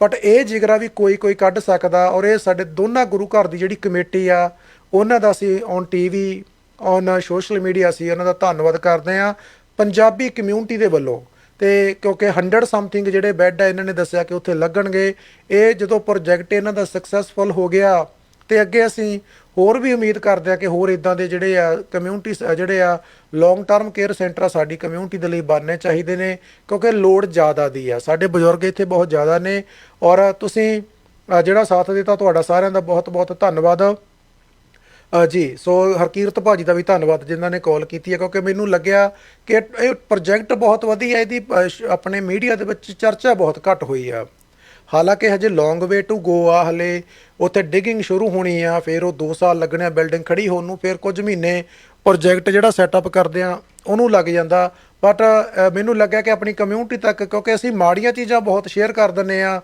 ਬਟ ਇਹ ਜਿਗਰਾ ਵੀ ਕੋਈ ਕੋਈ ਕੱਢ ਸਕਦਾ ਔਰ ਇਹ ਸਾਡੇ ਦੋਨਾਂ ਗੁਰੂ ਘਰ ਦੀ ਜਿਹੜੀ ਕਮੇਟੀ ਆ, ਉਹਨਾਂ ਦਾ ਅਸੀਂ on TV on social media ਅਸੀਂ ਉਹਨਾਂ ਦਾ ਧੰਨਵਾਦ ਕਰਦੇ ਆ ਪੰਜਾਬੀ ਕਮਿਊਨਿਟੀ ਦੇ ਵੱਲੋਂ। ਤੇ ਕਿਉਂਕਿ 100 ਸਮਥਿੰਗ ਜਿਹੜੇ ਬੈੱਡ ਆ, ਇਹਨਾਂ ਨੇ ਦੱਸਿਆ ਕਿ ਉੱਥੇ ਲੱਗਣਗੇ। ਇਹ ਜਦੋਂ ਪ੍ਰੋਜੈਕਟ ਇਹਨਾਂ ਦਾ ਸਕਸੈਸਫੁਲ ਹੋ ਗਿਆ, ਤੇ ਅੱਗੇ ਅਸੀਂ ਹੋਰ ਵੀ ਉਮੀਦ ਕਰਦੇ ਆ ਕਿ ਹੋਰ ਇਦਾਂ ਦੇ ਜਿਹੜੇ ਆ ਕਮਿਊਨਿਟੀ ਜਿਹੜੇ ਆ ਲੌਂਗ ਟਰਮ ਕੇਅਰ ਸੈਂਟਰ ਆ, ਸਾਡੀ ਕਮਿਊਨਿਟੀ ਦੇ ਲਈ ਬਣਨੇ ਚਾਹੀਦੇ ਨੇ, ਕਿਉਂਕਿ ਲੋੜ ਜ਼ਿਆਦਾ ਦੀ ਆ। ਸਾਡੇ ਬਜ਼ੁਰਗ ਇੱਥੇ ਬਹੁਤ ਜ਼ਿਆਦਾ ਨੇ ਔਰ ਤੁਸੀਂ ਜਿਹੜਾ ਸਾਥ ਦਿੱਤਾ, ਤੁਹਾਡਾ ਸਾਰਿਆਂ ਦਾ ਬਹੁਤ ਬਹੁਤ ਧੰਨਵਾਦ। ਜੀ ਸੋ ਹਰਕੀਰਤ ਭਾਜੀ ਦਾ ਵੀ ਧੰਨਵਾਦ ਜਿਨ੍ਹਾਂ ਨੇ ਕਾਲ ਕੀਤੀ ਹੈ ਕਿਉਂਕਿ ਮੈਨੂੰ ਲੱਗਿਆ ਕਿ ਇਹ ਪ੍ਰੋਜੈਕਟ ਬਹੁਤ ਵਧੀਆ ਇਹਦੀ ਅ, ਆਪਣੇ ਮੀਡੀਆ ਦੇ ਵਿੱਚ ਚਰਚਾ ਬਹੁਤ ਘੱਟ ਹੋਈ ਆ। ਹਾਲਾਂਕਿ ਹਜੇ ਲੌਂਗ ਵੇ ਟੂ ਗੋ ਆ ਹਲੇ ਉੱਥੇ ਡਿਗਿੰਗ ਸ਼ੁਰੂ ਹੋਣੀ ਆ ਫਿਰ ਉਹ 2 ਸਾਲ ਲੱਗਣੇ ਆ ਬਿਲਡਿੰਗ ਖੜੀ ਹੋਣ ਨੂੰ ਫਿਰ ਕੁਝ ਮਹੀਨੇ ਪ੍ਰੋਜੈਕਟ ਜਿਹੜਾ ਸੈਟਅਪ ਕਰਦੇ ਆ ਉਹਨੂੰ ਲੱਗ ਜਾਂਦਾ। ਬਟ ਮੈਨੂੰ ਲੱਗਿਆ ਕਿ ਆਪਣੀ ਕਮਿਊਨਿਟੀ ਤੱਕ ਕਿਉਂਕਿ ਅਸੀਂ ਮਾੜੀਆਂ ਚੀਜ਼ਾਂ ਬਹੁਤ ਸ਼ੇਅਰ ਕਰ ਦਿੰਨੇ ਆ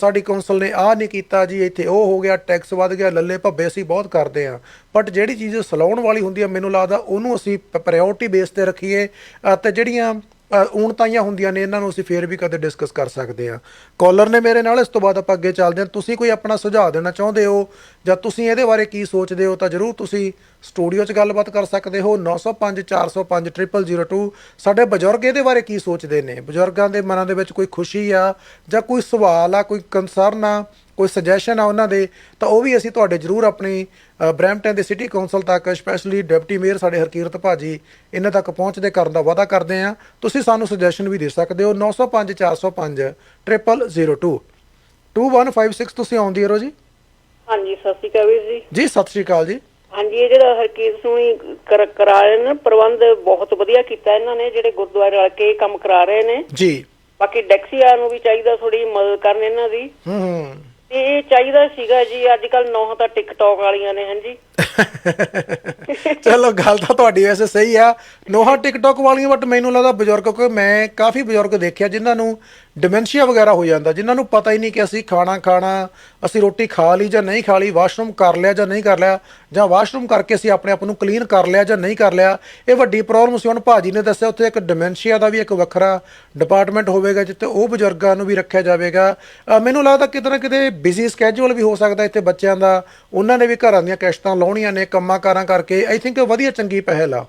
ਸਾਡੀ ਕੌਂਸਲ ਨੇ ਆਹ ਨਹੀਂ ਕੀਤਾ ਜੀ ਇੱਥੇ ਉਹ ਹੋ ਗਿਆ ਟੈਕਸ ਵੱਧ ਗਿਆ ਲੱਲੇ ਭੱਬੇ ਅਸੀਂ ਬਹੁਤ ਕਰਦੇ ਆ ਬਟ ਜਿਹੜੀ ਚੀਜ਼ ਸਲਾਉਣ ਵਾਲੀ ਹੁੰਦੀ ਆ ਮੈਨੂੰ ਲੱਗਦਾ ਉਹਨੂੰ ਅਸੀਂ ਪ੍ਰਾਇੋਰਟੀ ਬੇਸ ਤੇ ਰੱਖੀਏ। ਅ, ਤੇ ਜਿਹੜੀਆਂ ਅ, ਊਣਤਾਈਆਂ ਹੁੰਦੀਆਂ ਨੇ ਇਹਨਾਂ ਨੂੰ ਅਸੀਂ ਫੇਰ ਵੀ ਕਦੇ ਡਿਸਕਸ ਕਰ ਸਕਦੇ ਆ ਕਾਲਰ ਨੇ ਮੇਰੇ ਨਾਲ ਇਸ ਤੋਂ ਬਾਅਦ ਆਪਾਂ ਅੱਗੇ ਚੱਲਦੇ ਹਾਂ। ਤੁਸੀਂ ਕੋਈ ਆਪਣਾ ਸੁਝਾਅ ਦੇਣਾ ਚਾਹੁੰਦੇ ਹੋ ਜਾਂ ਤੁਸੀਂ ਇਹਦੇ ਬਾਰੇ ਕੀ ਸੋਚਦੇ ਹੋ ਤਾਂ ਜਰੂਰ ਤੁਸੀਂ ਸਟੂਡੀਓ 'ਚ ਗੱਲਬਾਤ ਕਰ ਸਕਦੇ ਹੋ। 905 405 0002 ਸਾਡੇ ਬਜ਼ੁਰਗ ਇਹਦੇ ਬਾਰੇ ਕੀ ਸੋਚਦੇ ਨੇ? ਬਜ਼ੁਰਗਾਂ ਦੇ ਮਨਾਂ ਦੇ ਵਿੱਚ ਕੋਈ ਖੁਸ਼ੀ ਆ ਜਾਂ ਕੋਈ ਸਵਾਲ ਆ ਕੋਈ ਕੰਸਰਨ ਆ? ਕੋਈ ਸੁਜੈਸ਼ਨ ਆ ਉਹਨਾਂ ਦੇ ਤਾਂ ਉਹ ਵੀ ਅਸੀਂ ਤੁਹਾਡੇ ਜਰੂਰ ਆਪਣੀ ਬਰੈਂਪਟਨ ਦੇ ਸਿਟੀ ਕੌਂਸਲ ਤੱਕ ਸਪੈਸ਼ਲੀ ਡਿਪਟੀ ਮੇਅਰ ਸਾਡੇ ਹਰਕੀਰਤ ਭਾਜੀ ਇਹਨਾਂ ਤੱਕ ਪਹੁੰਚਦੇ ਕਰਨ ਦਾ ਵਾਅਦਾ ਕਰਦੇ ਆ ਤੁਸੀਂ ਸਾਨੂੰ ਸੁਜੈਸ਼ਨ ਵੀ ਦੇ ਸਕਦੇ ਹੋ 905 405 0002 2156 ਤੁਸੀਂ ਆਉਂਦੀ ਰਹੋ ਜੀ? ਹਾਂਜੀ ਸਤਿ ਸ਼੍ਰੀ ਅਕਾਲ ਵੀਰ ਜੀ। ਜੀ ਸਤਿ ਸ਼੍ਰੀ ਅਕਾਲ ਜੀ। ਹਾਂਜੀ ਇਹ ਜਿਹੜਾ ਹਰਕੀਤ ਸੁਣੀ ਕਰ ਕਰਾ ਰਹੇ ਨੇ ਪ੍ਰਬੰਧ ਬਹੁਤ ਵਧੀਆ ਕੀਤਾ ਇਹਨਾਂ ਨੇ ਜਿਹੜੇ ਗੁਰਦੁਆਰੇ ਰਲ ਕੇ ਕੰਮ ਕਰਾ ਰਹੇ ਨੇ। ਜੀ। ਬਾਕੀ ਡੈਕਸੀਆ ਨੂੰ ਵੀ ਚਾਹੀਦਾ ਥੋੜੀ ਮਦਦ ਕਰਨ ਇਹਨਾਂ ਦੀ। ਹੂੰ ਹੂੰ। ਇਹ ਚਾਹੀਦਾ ਸੀਗਾ ਜੀ ਅੱਜ ਕੱਲ ਨੌਂ ਤਾਂ ਟਿਕਟੌਕ ਵਾਲੀਆਂ ਨੇ ਹਾਂਜੀ। ਚਲੋ, ਗੱਲ ਤਾਂ ਤੁਹਾਡੀ ਵੈਸੇ ਸਹੀ ਆ। ਨੋਹਾ ਟਿਕਟੌਕ ਵਾਲੀਆਂ ਬਟ ਮੈਨੂੰ ਲੱਗਦਾ ਬਜ਼ੁਰਗ, ਕਿਉਂਕਿ ਮੈਂ ਕਾਫੀ ਬਜ਼ੁਰਗ ਦੇਖਿਆ, ਜਿਨ੍ਹਾਂ ਨੂੰ ਡਿਮੈਂਸ਼ੀਆ ਵਗੈਰਾ ਹੋ ਜਾਂਦਾ, ਜਿਨ੍ਹਾਂ ਨੂੰ ਪਤਾ ਹੀ ਨਹੀਂ ਕਿ ਅਸੀਂ ਖਾਣਾ ਖਾਣਾ, ਅਸੀਂ ਰੋਟੀ ਖਾ ਲਈ ਜਾਂ ਨਹੀਂ ਖਾ ਲਈ ਵਾਸ਼ਰੂਮ ਕਰ ਲਿਆ ਜਾਂ ਨਹੀਂ ਕਰ ਲਿਆ, ਜਾਂ ਵਾਸ਼ਰੂਮ ਕਰਕੇ ਅਸੀਂ ਆਪਣੇ ਆਪ ਨੂੰ ਕਲੀਨ ਕਰ ਲਿਆ ਜਾਂ ਨਹੀਂ ਕਰ ਲਿਆ, ਇਹ ਵੱਡੀ ਪ੍ਰੋਬਲਮ ਸੀ। ਹੁਣ ਭਾਜੀ ਨੇ ਦੱਸਿਆ, ਉੱਥੇ ਇੱਕ ਡਿਮੈਂਸ਼ੀਆ ਦਾ ਵੀ ਇੱਕ ਵੱਖਰਾ ਡਿਪਾਰਟਮੈਂਟ ਹੋਵੇਗਾ, ਜਿੱਥੇ ਉਹ ਬਜ਼ੁਰਗਾਂ ਨੂੰ ਵੀ ਰੱਖਿਆ ਜਾਵੇਗਾ। ਮੈਨੂੰ ਲੱਗਦਾ ਕਿਤੇ ਨਾ ਕਿਤੇ ਬਿਜ਼ੀ ਸਕੇਜੂਲ ਵੀ ਹੋ ਸਕਦਾ ਇੱਥੇ ਬੱਚਿਆਂ ਦਾ, ਉਹਨਾਂ ਨੇ ਵੀ ਘਰਾਂ ਦੀਆਂ ਕਿਸ਼ਤਾਂ ਲਾਉਣ ਲਾਉਣੀਆਂ ਨੇ ਕੰਮਾਂ ਕਾਰਾਂ ਕਰਕੇ ਆਈ ਥਿੰਕ ਵਧੀਆ ਚੰਗੀ ਪਹਿਲ ਆ।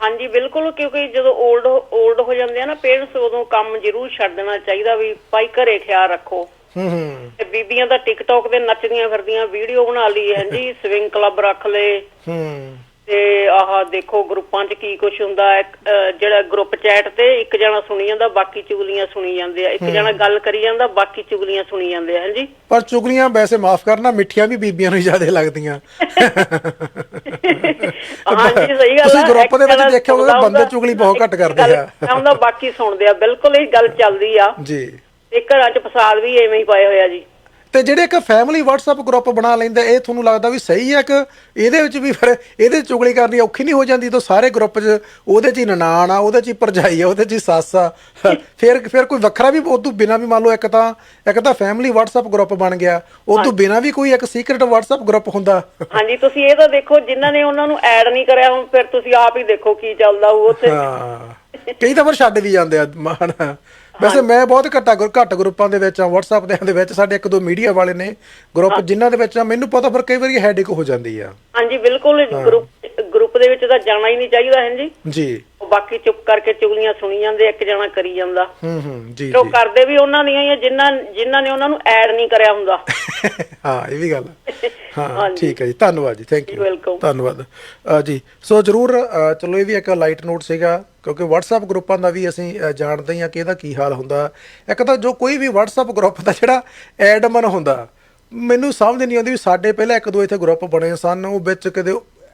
ਹਾਂਜੀ ਬਿਲਕੁਲ ਕਿਉਂਕਿ ਜਦੋਂ 올ਡ 올ਡ ਹੋ ਜਾਂਦੇ ਆ ਨਾ ਪੇਰੈਂਟਸ ਉਦੋਂ ਕੰਮ ਜ਼ਰੂਰ ਛੱਡ ਦੇਣਾ ਚਾਹੀਦਾ ਵੀ ਭਾਈ ਘਰੇ ਖਿਆਲ ਰੱਖੋ। ਹੂੰ ਹੂੰ। ਤੇ ਬੀਬੀਆਂ ਤਾਂ ਟਿਕਟੌਕ ਤੇ ਨੱਚਦੀਆਂ ਫਿਰਦੀਆਂ ਵੀਡੀਓ ਬਣਾ ਲਈ ਹੈ ਜੀ ਸਵਿੰਗ ਕਲੱਬ ਰੱਖ ਲਏ। ਹੂੰ। ਤੇ ਆਹ ਦੇਖੋ ਗਰੁੱਪਾਂ 'ਚ ਕੀ ਕੁਝ ਹੁੰਦਾ ਹੈ ਅਹ, ਜਿਹੜਾ ਗਰੁੱਪ ਚੈਟ ਤੇ ਇੱਕ ਜਣਾ ਸੁਣੀ ਜਾਂਦਾ ਬਾਕੀ ਚੁਗਲੀਆਂ ਸੁਣੀ ਜਾਂਦੇ ਆ। ਇੱਕ ਜਣਾ ਗੱਲ ਕਰੀ ਜਾਂਦਾ ਬਾਕੀ ਚੁਗਲੀਆਂ ਸੁਣੀ ਜਾਂਦੇ ਆ ਹਾਂਜੀ? ਪਰ ਚੁਗਲੀਆਂ ਵੈਸੇ ਮਾਫ ਕਰਨਾ ਮਿੱਠੀਆਂ ਵੀ ਬੀਬੀਆਂ ਨੂੰ ਜ਼ਿਆਦਾ ਲੱਗਦੀਆਂ। ਹਾਂਜੀ ਸਹੀ ਗੱਲ ਤੁਸੀਂ ਆ ਗਰੁੱਪ ਦੇ ਵਿੱਚ ਦੇਖਿਆ ਸੁਣਦਾ ਬੰਦੇ ਚੁਗਲੀ ਬਹੁਤ ਘੱਟ ਕਰਦੇ ਆ। ਸੁਣਦਾ ਬਾਕੀ ਸੁਣਦੇ ਆ। ਬਿਲਕੁਲ ਇਹ ਗੱਲ ਚੱਲਦੀ ਆ। ਜੀ। ਤੇ ਘਰਾਂ 'ਚ ਫਸਾਦ ਵੀ ਐਵੇਂ ਹੀ ਪਏ ਹੋਏ ਆ ਜੀ। ਤੇ ਜਿਹੜੇ ਇੱਕ ਫੈਮਿਲੀ WhatsApp ਗਰੁੱਪ ਬਣਾ ਲੈਂਦੇ ਇਹ ਤੁਹਾਨੂੰ ਲੱਗਦਾ ਵੀ ਸਹੀ ਹੈ ਕਿ ਇਹਦੇ ਵਿੱਚ ਵੀ ਫਿਰ ਇਹਦੇ ਚੁਗਲੀ ਕਰਨੀ ਔਖੀ ਨਹੀਂ ਹੋ ਜਾਂਦੀ ਤਾਂ ਸਾਰੇ ਗਰੁੱਪ 'ਚ ਉਹਦੇ 'ਚ ਹੀ ਨਨਾਣ ਆ ਉਹਦੇ 'ਚ ਹੀ ਭਰਜਾਈ ਆ ਉਹਦੇ 'ਚ ਹੀ ਸੱਸ ਆ। ਫਿਰ ਫਿਰ ਕੋਈ ਵੱਖਰਾ ਵੀ ਉਦੋਂ ਬਿਨਾ ਵੀ ਮੰਨ ਲਓ ਇੱਕ ਤਾਂ ਇੱਕ ਤਾਂ ਫੈਮਿਲੀ WhatsApp ਗਰੁੱਪ ਬਣ ਗਿਆ ਉਦੋਂ ਬਿਨਾ ਵੀ ਕੋਈ ਇੱਕ ਸੀਕ੍ਰੀਟ WhatsApp ਗਰੁੱਪ ਹੁੰਦਾ। ਹਾਂਜੀ ਤੁਸੀਂ ਇਹ ਤਾਂ ਦੇਖੋ ਜਿਨ੍ਹਾਂ ਨੇ ਉਹਨਾਂ ਨੂੰ ਐਡ ਨਹੀਂ ਕਰਿਆ ਹੁਣ ਫਿਰ ਤੁਸੀਂ ਆਪ ਹੀ ਦੇਖੋ ਕੀ ਚੱਲਦਾ ਹੋਊ ਉੱਥੇ। ਕਈ ਤਾਂ ਫਿਰ ਛੱਡ ਵੀ ਜਾਂਦੇ ਆ ਮਾਨ। ਵੈਸੇ ਮੈਂ ਬਹੁਤ ਘੱਟਾ ਗੁਰ- ਘੱਟ ਗਰੁੱਪਾਂ ਦੇ ਵਿੱਚ ਆ WhatsApp ਦੇ ਦੇ ਵਿੱਚ ਸਾਡੇ ਇੱਕ ਦੋ ਮੀਡੀਆ ਵਾਲੇ ਨੇ ਗਰੁੱਪ ਜਿਨ੍ਹਾਂ ਦੇ ਵਿੱਚ ਮੈਨੂੰ ਪਤਾ ਫਿਰ ਕਈ ਵਾਰੀ ਹੈਡੇਕ ਹੋ ਜਾਂਦੀ ਆ। ਹਾਂਜੀ ਬਿਲਕੁਲ ਗਰੁੱਪ ਗਰੁੱਪ ਦੇ ਵਿੱਚ ਤਾਂ ਜਾਣਾ ਹੀ ਨਹੀਂ ਚਾਹੀਦਾ ਹੈ ਜੀ। ਬਾਕੀ ਚੁੱਪ ਕਰਕੇ ਚੁਗਲੀਆਂ ਸੁਣੀ ਜਾਂਦੇ ਇੱਕ ਜਣਾ ਕਰੀ ਜਾਂਦਾ ਹੂੰ ਹੂੰ ਜੀ ਉਹ ਕਰਦੇ ਵੀ ਉਹਨਾਂ ਦੀਆਂ ਹੀ ਆ ਜਿਨ੍ਹਾਂ ਜਿਨ੍ਹਾਂ ਨੇ ਉਹਨਾਂ ਨੂੰ ਐਡ ਨਹੀਂ ਕਰਿਆ ਹੁੰਦਾ ਹਾਂ ਇਹ ਵੀ ਗੱਲ। ਹਾਂ ਹਾਂਜੀ। ਠੀਕ ਹੈ ਜੀ ਧੰਨਵਾਦ ਜੀ ਥੈਂਕ ਯੂ Welcome. ਧੰਨਵਾਦ ਅ, ਜੀ ਸੋ ਜਰੂਰ ਚਲੋ ਇਹ ਵੀ ਇੱਕ ਲਾਈਟ ਨੋਟ ਸੀਗਾ ਕਿਉਂਕਿ WhatsApp ਗਰੁੱਪਾਂ ਦਾ ਵੀ ਅਸੀਂ ਅ, ਜਾਣਦੇ ਹੀ ਹਾਂ ਕਿ ਇਹਦਾ ਕੀ ਹਾਲ ਹੁੰਦਾ ਇੱਕ ਤਾਂ ਜੋ ਕੋਈ ਵੀ WhatsApp ਗਰੁੱਪ ਦਾ ਜਿਹੜਾ ਐਡਮਨ ਹੁੰਦਾ ਮੈਨੂੰ ਸਮਝ ਨਹੀਂ ਆਉਂਦੀ ਵੀ ਸਾਡੇ ਪਹਿਲਾਂ ਇੱਕ ਦੋ ਇੱਥੇ ਗਰੁੱਪ ਬਣੇ ਸਨ ਉਹ ਵਿੱਚ ਕਦੇ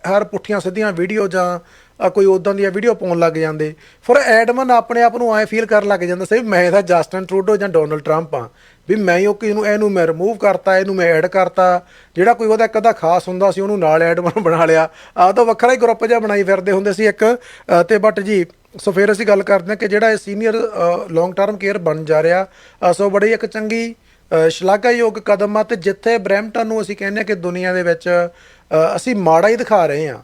ਹਰ ਪੁੱਠੀਆਂ ਸਿੱਧੀਆਂ ਵੀਡੀਓ ਜਾਂ ਕੋਈ ਉਦਾਂ ਦੀਆਂ ਵੀਡੀਓ ਪਾਉਣ ਲੱਗ ਜਾਂਦੇ। ਫਿਰ ਐਡਮਨ ਆਪਣੇ ਆਪ ਨੂੰ ਐ ਫੀਲ ਕਰਨ ਲੱਗ ਜਾਂਦਾ ਸੀ ਵੀ ਮੈਂ ਤਾਂ ਜਸਟਨ ਟਰੂਡੋ ਜਾਂ ਡੋਨਲਡ ਟਰੰਪ ਆ ਵੀ ਮੈਂ ਹੀ ਉਹ ਕਿ ਇਹਨੂੰ ਇਹਨੂੰ ਮੈਂ ਰਿਮੂਵ ਕਰਤਾ ਇਹਨੂੰ ਮੈਂ ਐਡ ਕਰਤਾ। ਜਿਹੜਾ ਕੋਈ ਉਹਦਾ ਇੱਕ ਅੱਧਾ ਖਾਸ ਹੁੰਦਾ ਸੀ ਉਹਨੂੰ ਨਾਲ ਐਡਮਨ ਬਣਾ ਲਿਆ। ਆਹ ਤਾਂ ਵੱਖਰਾ ਹੀ ਗਰੁੱਪ ਜਿਹਾ ਬਣਾਈ ਫਿਰਦੇ ਹੁੰਦੇ ਸੀ ਇੱਕ। ਅ, ਤੇ ਬਟ ਜੀ ਸੋ ਫਿਰ ਅਸੀਂ ਗੱਲ ਕਰਦੇ ਹਾਂ ਕਿ ਜਿਹੜਾ ਇਹ ਸੀਨੀਅਰ ਲੌਂਗ ਟਰਮ ਕੇਅਰ ਬਣ ਜਾ ਰਿਹਾ। ਸੋ ਬੜੀ ਇੱਕ ਚੰਗੀ ਸ਼ਲਾਘਾਯੋਗ ਕਦਮ ਆ ਤੇ ਜਿੱਥੇ ਬ੍ਰੈਂਪਟਨ ਨੂੰ ਅਸੀਂ ਕਹਿੰਦੇ ਹਾਂ ਕਿ ਦੁਨੀਆ ਦੇ ਵਿੱਚ ਅਸੀਂ ਮਾੜਾ ਹੀ ਦਿਖਾ ਰਹੇ ਹਾਂ।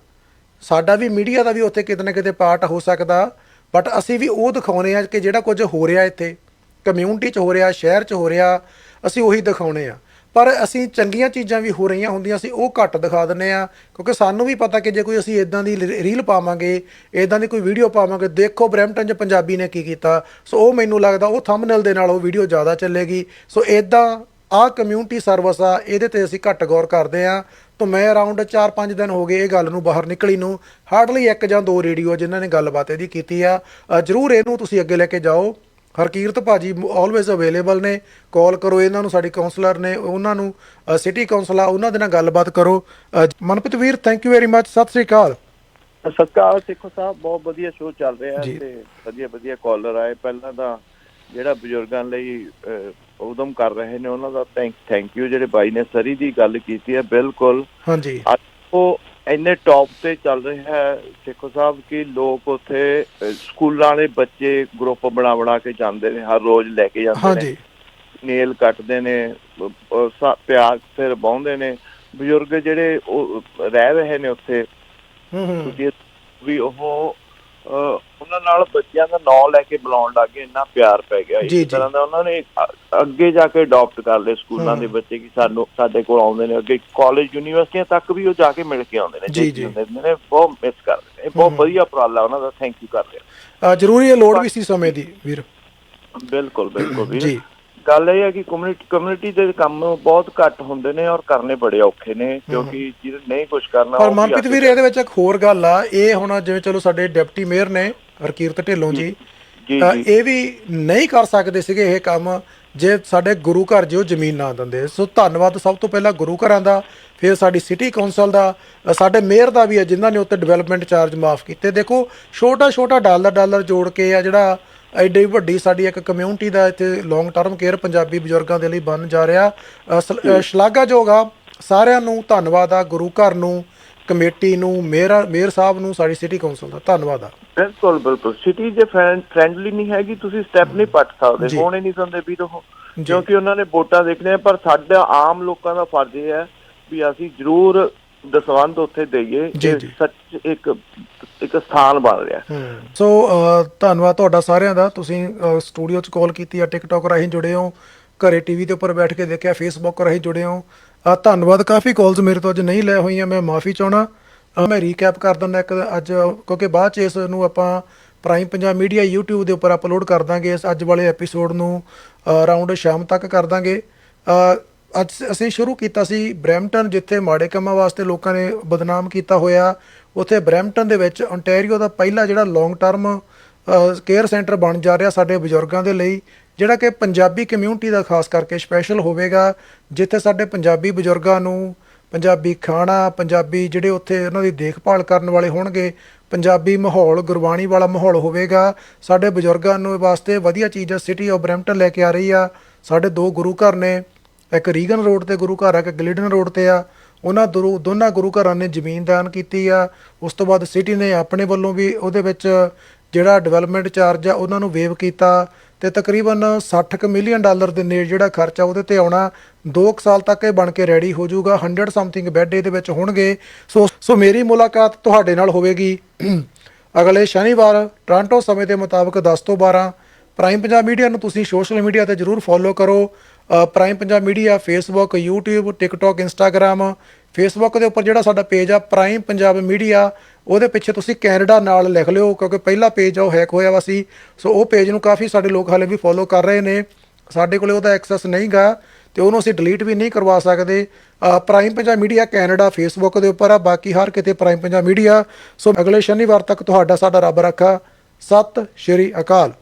ਸਾਡਾ ਵੀ ਮੀਡੀਆ ਦਾ ਵੀ ਉੱਥੇ ਕਿਤੇ ਨਾ ਕਿਤੇ ਪਾਰਟ ਹੋ ਸਕਦਾ ਬਟ ਅਸੀਂ ਵੀ ਉਹ ਦਿਖਾਉਨੇ ਆ ਕਿ ਜਿਹੜਾ ਕੁਝ ਹੋ ਰਿਹਾ ਇੱਥੇ। ਕਮਿਊਨਿਟੀ 'ਚ ਹੋ ਰਿਹਾ, ਸ਼ਹਿਰ 'ਚ ਹੋ ਰਿਹਾ, ਅਸੀਂ ਉਹੀ ਦਿਖਾਉਨੇ ਆ ਪਰ ਅਸੀਂ ਚੰਗੀਆਂ ਚੀਜ਼ਾਂ ਵੀ ਹੋ ਰਹੀਆਂ ਹੁੰਦੀਆਂ, ਅਸੀਂ ਉਹ ਘੱਟ ਦਿਖਾ ਦਿੰਨੇ ਆ ਕਿਉਂਕਿ ਸਾਨੂੰ ਵੀ ਪਤਾ ਕਿ ਜੇ ਕੋਈ ਅਸੀਂ ਇਦਾਂ ਦੀ ਰੀ- ਰੀਲ ਪਾਵਾਂਗੇ, ਇਦਾਂ ਦੀ ਕੋਈ ਵੀਡੀਓ ਪਾਵਾਂਗੇ, ਦੇਖੋ ਬ੍ਰੈਂਪਟਨ 'ਚ ਪੰਜਾਬੀ ਨੇ ਕੀ ਕੀਤਾ। ਸੋ ਉਹ ਮੈਨੂੰ ਲੱਗਦਾ ਉਹ ਥੰਬਨੇਲ ਦੇ ਨਾਲ ਉਹ ਵੀਡੀਓ ਜ਼ਿਆਦਾ ਚੱਲੇਗੀ। ਸੋ ਇਦਾਂ ਆਹ ਕਮਿਊਨਿਟੀ ਸਰਵਿਸ ਆ ਇਹਦੇ ਤੇ ਅਸੀਂ ਘੱਟ ਗੌਰ ਕਰਦੇ ਆ ਤਾਂ ਮੈਂ ਅਰਾਊਂਡ 4-5 ਦਿਨ ਹੋ ਗਏ ਇਹ ਗੱਲ ਨੂੰ ਬਾਹਰ ਨਿਕਲੀ ਨੂੰ। ਹਾਰਡਲੀ ਇੱਕ ਜਾਂ ਦੋ ਰੇਡੀਓ ਜਿਨ੍ਹਾਂ ਨੇ ਗੱਲਬਾਤ ਇਹਦੀ ਕੀਤੀ ਆ। ਜਰੂਰ ਇਹਨੂੰ ਤੁਸੀਂ ਅੱਗੇ ਲੈ ਕੇ ਜਾਓ। ਹਰਕੀਰਤ ਭਾਜੀ ਆਲਵੇਜ਼ ਅਵੇਲੇਬਲ ਨੇ। ਕਾਲ ਕਰੋ ਇਹਨਾਂ ਨੂੰ ਸਾਡੀ ਕਾਉਂਸਲਰ ਨੇ ਉਹਨਾਂ ਨੂੰ। ਸਿਟੀ ਕਾਉਂਸਲ ਆ ਉਹਨਾਂ ਦੇ ਨਾਲ ਗੱਲਬਾਤ ਕਰੋ। ਮਨਪ੍ਰੀਤ ਵੀਰ thank you very much Sat Sri ਅਕਾਲ। ਸਤਿਕਾਰ ਸਿੱਖੋ ਸਾਹਿਬ ਬਹੁਤ ਵਧੀਆ ਸ਼ੋਅ ਚੱਲ ਰਿਹਾ। ਤੇ ਵਧੀਆ ਵਧੀਆ ਕਾਲਰ ਆਏ। ਪਹਿਲਾਂ ਤਾਂ ਜਿਹੜਾ ਬਜ਼ੁਰਗਾਂ ਲਈ ਉਦਮ ਕਰ ਰਹੇ ਨੇ ਉਹਨਾਂ ਦਾ ਥੈਂਕ ਥੈਂਕ ਯੂ ਜਿਹੜੇ ਬਾਈ ਨੇ ਸਰੀ ਦੀ ਗੱਲ ਕੀਤੀ ਹੈ ਬਿਲਕੁਲ। ਹਾਂਜੀ। ਉਹ ਇੰਨੇ ਟੌਪ ਤੇ ਚੱਲ ਰਿਹਾ ਹੈ ਸੇਖੋ ਸਾਹਿਬ ਕਿ ਲੋਕ ਉੱਥੇ ਸਕੂਲਾਂ ਵਾਲੇ ਬੱਚੇ ਗਰੁੱਪ ਬਣਾ ਬਣਾ ਕੇ ਜਾਂਦੇ ਨੇ ਹਰ ਰੋਜ਼ ਲੈ ਕੇ ਜਾਂਦੇ ਨੇ। ਹਾਂਜੀ। ਨੇਲ ਕੱਟਦੇ ਨੇ ਪਿਆਰ ਸਿਰ ਬਾਉਂਦੇ ਨੇ। ਬਜ਼ੁਰਗ ਜਿਹੜੇ ਉਹ ਰਹਿ ਰਹੇ ਨੇ ਉੱਥੇ ਹੂੰ ਹੂੰ। ਵੀ ਉਹ ਉਹਨਾਂ ਨਾਲ ਬੱਚਿਆਂ ਦਾ ਨਾਂ ਲੈ ਕੇ ਬੁਲਾਉਣ ਲੱਗੇ ਇੰਨਾ ਪਿਆਰ ਪੈ ਗਿਆ। ਇਸ ਤਰ੍ਹਾਂ ਦਾ ਉਹਨਾਂ ਨੇ ਅੱਗੇ ਜਾ ਕੇ ਅਡਾਪਟ ਕਰ ਲਏ ਸਕੂਲਾਂ। ਦੇ ਬੱਚੇ ਕਿ ਸਾਨੂੰ ਸਾਡੇ ਕੋਲ ਆਉਂਦੇ ਨੇ ਅੱਗੇ ਕਾਲਜ ਯੂਨੀਵਰਸਿਟੀਆਂ ਤੱਕ ਵੀ ਉਹ ਜਾ ਕੇ ਮਿਲ ਕੇ ਆਉਂਦੇ ਨੇ ਜੀ। ਹੁੰਦੇ ਨੇ ਬਹੁਤ ਮਿਸ ਕਰਦੇ ਨੇ ਬਹੁਤ। ਵਧੀਆ ਉਪਰਾਲਾ ਉਹਨਾਂ ਦਾ ਥੈਂਕ ਯੂ ਕਰ ਰਿਹਾ ਅ, ਜ਼ਰੂਰੀ ਇਹ ਲੋੜ ਵੀ ਸੀ ਸਮੇਂ ਦੀ ਵੀਰ ਬਿਲਕੁਲ ਬਿਲਕੁਲ ਵੀਰ ਜੀ ਗੱਲ ਇਹ ਹੈ ਕਿ ਕਮਿਊਨਿਟੀ ਕਮਿਊਨਿਟੀ ਦੇ ਕੰਮ ਬਹੁਤ ਘੱਟ ਹੁੰਦੇ ਨੇ ਔਰ ਕਰਨੇ ਬੜੇ ਔਖੇ ਨੇ ਕਿਉਂਕਿ ਜਿਹਨੇ ਨਹੀਂ ਕੁਝ ਕਰਨਾ ਪਰ ਮਨਪ੍ਰੀਤ ਵੀਰ ਇਹਦੇ ਵਿੱਚ ਇੱਕ ਹੋਰ ਗੱਲ ਆ ਇਹ ਹੁਣ ਜਿਵੇਂ ਚਲੋ ਸਾਡੇ ਡਿਪਟੀ ਮੇਅਰ ਨੇ ਹਰਕੀਰਤ ਢਿੱਲੋਂ ਜੀ ਇਹ ਵੀ ਨਹੀਂ ਕਰ ਸਕਦੇ ਸੀਗੇ ਇਹ ਕੰਮ ਜੇ ਸਾਡੇ ਗੁਰੂ ਘਰ ਜੋ ਜ਼ਮੀਨ ਨਾ ਦਿੰਦੇ। ਸੋ ਧੰਨਵਾਦ ਸਭ ਤੋਂ ਪਹਿਲਾਂ ਗੁਰੂ ਘਰਾਂ ਦਾ ਫਿਰ ਸਾਡੀ ਸਿਟੀ ਕੌਂਸਲ ਦਾ ਸਾਡੇ ਮੇਅਰ ਦਾ ਵੀ ਹੈ ਜਿਨ੍ਹਾਂ ਨੇ ਉੱਤੇ ਡਿਵੈਲਪਮੈਂਟ ਚਾਰਜ ਮਾਫ ਕੀਤੇ। ਦੇਖੋ ਛੋਟਾ ਛੋਟਾ ਡਾਲਰ ਡਾਲਰ ਜੋੜ ਕੇ ਆ ਜਿਹੜਾ ਐਡੀ ਵੱਡੀ ਸਾਡੀ ਇੱਕ ਕਮਿਊਨਿਟੀ ਦਾ ਇੱਥੇ ਲੌਂਗ ਟਰਮ ਕੇਅਰ ਪੰਜਾਬੀ ਬਜ਼ੁਰਗਾਂ ਦੇ ਲਈ ਬਣ ਜਾ ਰਿਹਾ। ਸ਼ਲਾਘਾਯੋਗ ਆ। ਸਾਰਿਆਂ ਨੂੰ ਧੰਨਵਾਦ ਆ ਗੁਰੂ ਘਰ ਨੂੰ ਕਮੇਟੀ ਨੂੰ ਮੇਅਰ ਮੇਅਰ ਸਾਹਿਬ ਨੂੰ ਸਾਡੀ ਸਿਟੀ ਕੌਂਸਲ ਦਾ। ਧੰਨਵਾਦ ਆ। ਬਿਲਕੁਲ ਬਿਲਕੁਲ। ਸਿਟੀ ਜੇ ਫ੍ਰੈਂਡਲੀ ਨਹੀਂ ਹੈਗੀ ਤੁਸੀਂ ਸਟੈਪ ਨਹੀਂ ਪੱਟ। ਸਕਦੇ। ਹੋਣੇ ਨਹੀਂ ਸੰਦੇ ਵੀ ਤੋਂ। ਕਿਉਂਕਿ ਉਹਨਾਂ ਨੇ ਵੋਟਾਂ ਦੇਖਣੀਆਂ ਪਰ ਸਾਡਾ ਆਮ ਲੋਕਾਂ ਦਾ ਫਰਜ਼ ਹੈ ਵੀ ਅਸੀਂ ਜ਼ਰੂਰ ਦਸਵੰਦ ਉੱਥੇ ਦਈਏ ਇਹ। ਸੱਚ ਇੱਕ ਇੱਕ ਸਥਾਨ ਬਣ ਰਿਹਾ। ਸੋ ਧੰਨਵਾਦ ਤੁਹਾਡਾ ਸਾਰਿਆਂ ਦਾ। ਤੁਸੀਂ ਸਟੂਡੀਓ 'ਚ ਕਾਲ ਕੀਤੀ ਆ ਟਿਕਟੌਕ ਰਾਹੀਂ ਜੁੜੇ ਹੋ ਘਰੇ ਟੀਵੀ ਦੇ ਉੱਪਰ ਬੈਠ ਕੇ ਦੇਖਿਆ ਫੇਸਬੁੱਕ ਰਾਹੀਂ ਜੁੜੇ ਹੋ। ਧੰਨਵਾਦ। ਕਾਫੀ ਕਾਲਸ ਮੇਰੇ ਤੋਂ ਅੱਜ ਨਹੀਂ ਲੈ ਹੋਈਆਂ ਮੈਂ ਮਾਫੀ ਚਾਹਣਾ ਮੈਂ ਰੀਕੈਪ ਕਰ ਦਿੰਦਾ ਇੱਕ ਅੱਜ ਕਿਉਂਕਿ ਬਾਅਦ 'ਚ ਇਸ ਨੂੰ ਆਪਾਂ ਪ੍ਰਾਈਮ ਪੰਜਾਬ ਮੀਡੀਆ YouTube ਦੇ ਉੱਪਰ ਅਪਲੋਡ ਕਰ ਦਾਂਗੇ ਇਸ ਅੱਜ ਵਾਲੇ ਐਪੀਸੋਡ ਨੂੰ ਅਰਾਊਂਡ ਸ਼ਾਮ ਤੱਕ ਕਰ ਦਾਂਗੇ। ਅੱਜ ਅਸੀਂ ਸ਼ੁਰੂ ਕੀਤਾ ਸੀ ਬ੍ਰੈਂਪਟਨ, ਜਿੱਥੇ ਮਾੜੇ ਕੰਮਾਂ ਵਾਸਤੇ ਲੋਕਾਂ ਨੇ ਬਦਨਾਮ ਕੀਤਾ ਹੋਇਆ। ਉੱਥੇ ਬ੍ਰੈਂਪਟਨ ਦੇ ਵਿੱਚ ontario ਦਾ ਪਹਿਲਾ ਜਿਹੜਾ ਲੌਂਗ ਟਰਮ ਕੇਅਰ ਸੈਂਟਰ ਬਣ ਜਾ ਰਿਹਾ ਸਾਡੇ ਬਜ਼ੁਰਗਾਂ ਦੇ ਲਈ, ਜਿਹੜਾ ਕਿ ਪੰਜਾਬੀ ਕਮਿਊਨਿਟੀ ਦਾ ਖਾਸ ਕਰਕੇ ਸਪੈਸ਼ਲ ਹੋਵੇਗਾ, ਜਿੱਥੇ ਸਾਡੇ ਪੰਜਾਬੀ ਬਜ਼ੁਰਗਾਂ ਨੂੰ ਪੰਜਾਬੀ ਖਾਣਾ, ਪੰਜਾਬੀ ਜਿਹੜੇ ਉੱਥੇ ਉਹਨਾਂ ਦੀ ਦੇਖਭਾਲ ਕਰਨ ਵਾਲੇ ਹੋਣਗੇ, ਪੰਜਾਬੀ ਮਾਹੌਲ, ਗੁਰਬਾਣੀ ਵਾਲਾ ਮਾਹੌਲ ਹੋਵੇਗਾ। ਸਾਡੇ ਬਜ਼ੁਰਗਾਂ ਨੂੰ ਵਾਸਤੇ ਵਧੀਆ ਚੀਜ਼ ਆ ਸਿਟੀ ਆਫ ਬ੍ਰੈਂਪਟਨ ਲੈ ਕੇ ਆ ਰਹੀ ਆ। ਸਾਡੇ ਦੋ ਗੁਰੂ ਘਰ ਨੇ। ਇੱਕ ਰੀਗਨ ਰੋਡ ਤੇ ਗੁਰੂ ਘਰ ਆ, ਇੱਕ ਗਲਿਡਨ ਰੋਡ ਤੇ ਆ। ਉਹਨਾਂ ਦੋ ਦੋਨਾਂ ਗੁਰੂ ਘਰਾਂ ਨੇ ਜ਼ਮੀਨ ਦਾਨ ਕੀਤੀ ਆ। ਉਸ ਤੋਂ ਬਾਅਦ ਸਿਟੀ ਨੇ ਆਪਣੇ ਵੱਲੋਂ ਵੀ ਉਹਦੇ ਵਿੱਚ ਜਿਹੜਾ ਡਿਵੈਲਪਮੈਂਟ ਚਾਰਜ ਆ, ਉਹਨਾਂ ਨੂੰ ਵੇਵ ਕੀਤਾ ਤੇ ਤਕਰੀਬਨ 60 ਕੁ ਮਿਲੀਅਨ ਡਾਲਰ ਦੇ ਨੇੜੇ ਜਿਹੜਾ ਖਰਚਾ ਉਹਦੇ ਤੇ ਆਉਣਾ 2 ਸਾਲ ਤੱਕ ਇਹ ਬਣ ਕੇ ਰੈਡੀ ਹੋ ਜਾਊਗਾ। 100 ਸਮਥਿੰਗ ਬੈੱਡ ਇਹਦੇ ਵਿੱਚ ਹੋਣਗੇ। ਸੋ ਸੋ ਮੇਰੀ ਮੁਲਾਕਾਤ ਤੁਹਾਡੇ ਨਾਲ ਹੋਵੇਗੀ। ਅਗਲੇ ਸ਼ਨੀਵਾਰ ਟੋਰਾਂਟੋ ਸਮੇਂ ਦੇ ਮੁਤਾਬਕ 10 ਤੋਂ 12 ਪ੍ਰਾਈਮ ਪੰਜਾਬ ਮੀਡੀਆ ਨੂੰ ਤੁਸੀਂ ਸੋਸ਼ਲ ਮੀਡੀਆ ਤੇ ਜਰੂਰ ਫੋਲੋ ਕਰੋ। Prime Punjab media Facebook YouTube TikTok Instagram Facebook ਦੇ ਉੱਪਰ ਜਿਹੜਾ ਸਾਡਾ ਪੇਜ ਆ ਪ੍ਰਾਈਮ ਪੰਜਾਬ ਮੀਡੀਆ ਉਹਦੇ ਪਿੱਛੇ ਤੁਸੀਂ ਕੈਨੇਡਾ ਨਾਲ ਲਿਖ ਲਿਓ, ਕਿਉਂਕਿ ਪਹਿਲਾ ਪੇਜ ਆ, ਉਹ ਹੈਕ ਹੋਇਆ ਵਾ ਸੀ। ਸੋ ਉਹ ਪੇਜ ਨੂੰ ਕਾਫੀ ਸਾਡੇ ਲੋਕ ਹਾਲੇ ਵੀ ਫੋਲੋ ਕਰ ਰਹੇ ਨੇ। ਸਾਡੇ ਕੋਲੇ ਉਹਦਾ ਐਕਸੈਸ ਨਹੀਂਗਾ ਤੇ ਉਹਨੂੰ ਅਸੀਂ ਡਿਲੀਟ ਵੀ ਨਹੀਂ ਕਰਵਾ ਸਕਦੇ। Prime Punjab media Canada Facebook ਦੇ ਉੱਪਰ ਆ, ਬਾਕੀ ਹਰ ਕਿਤੇ ਪ੍ਰਾਈਮ ਪੰਜਾਬ ਮੀਡੀਆ ਸੋ ਅਗਲੇ ਸ਼ਨੀਵਾਰ ਤੱਕ ਤੁਹਾਡਾ ਸਾਡਾ ਰੱਬ ਰੱਖਾ। ਸਤਿ ਸ਼੍ਰੀ ਅਕਾਲ।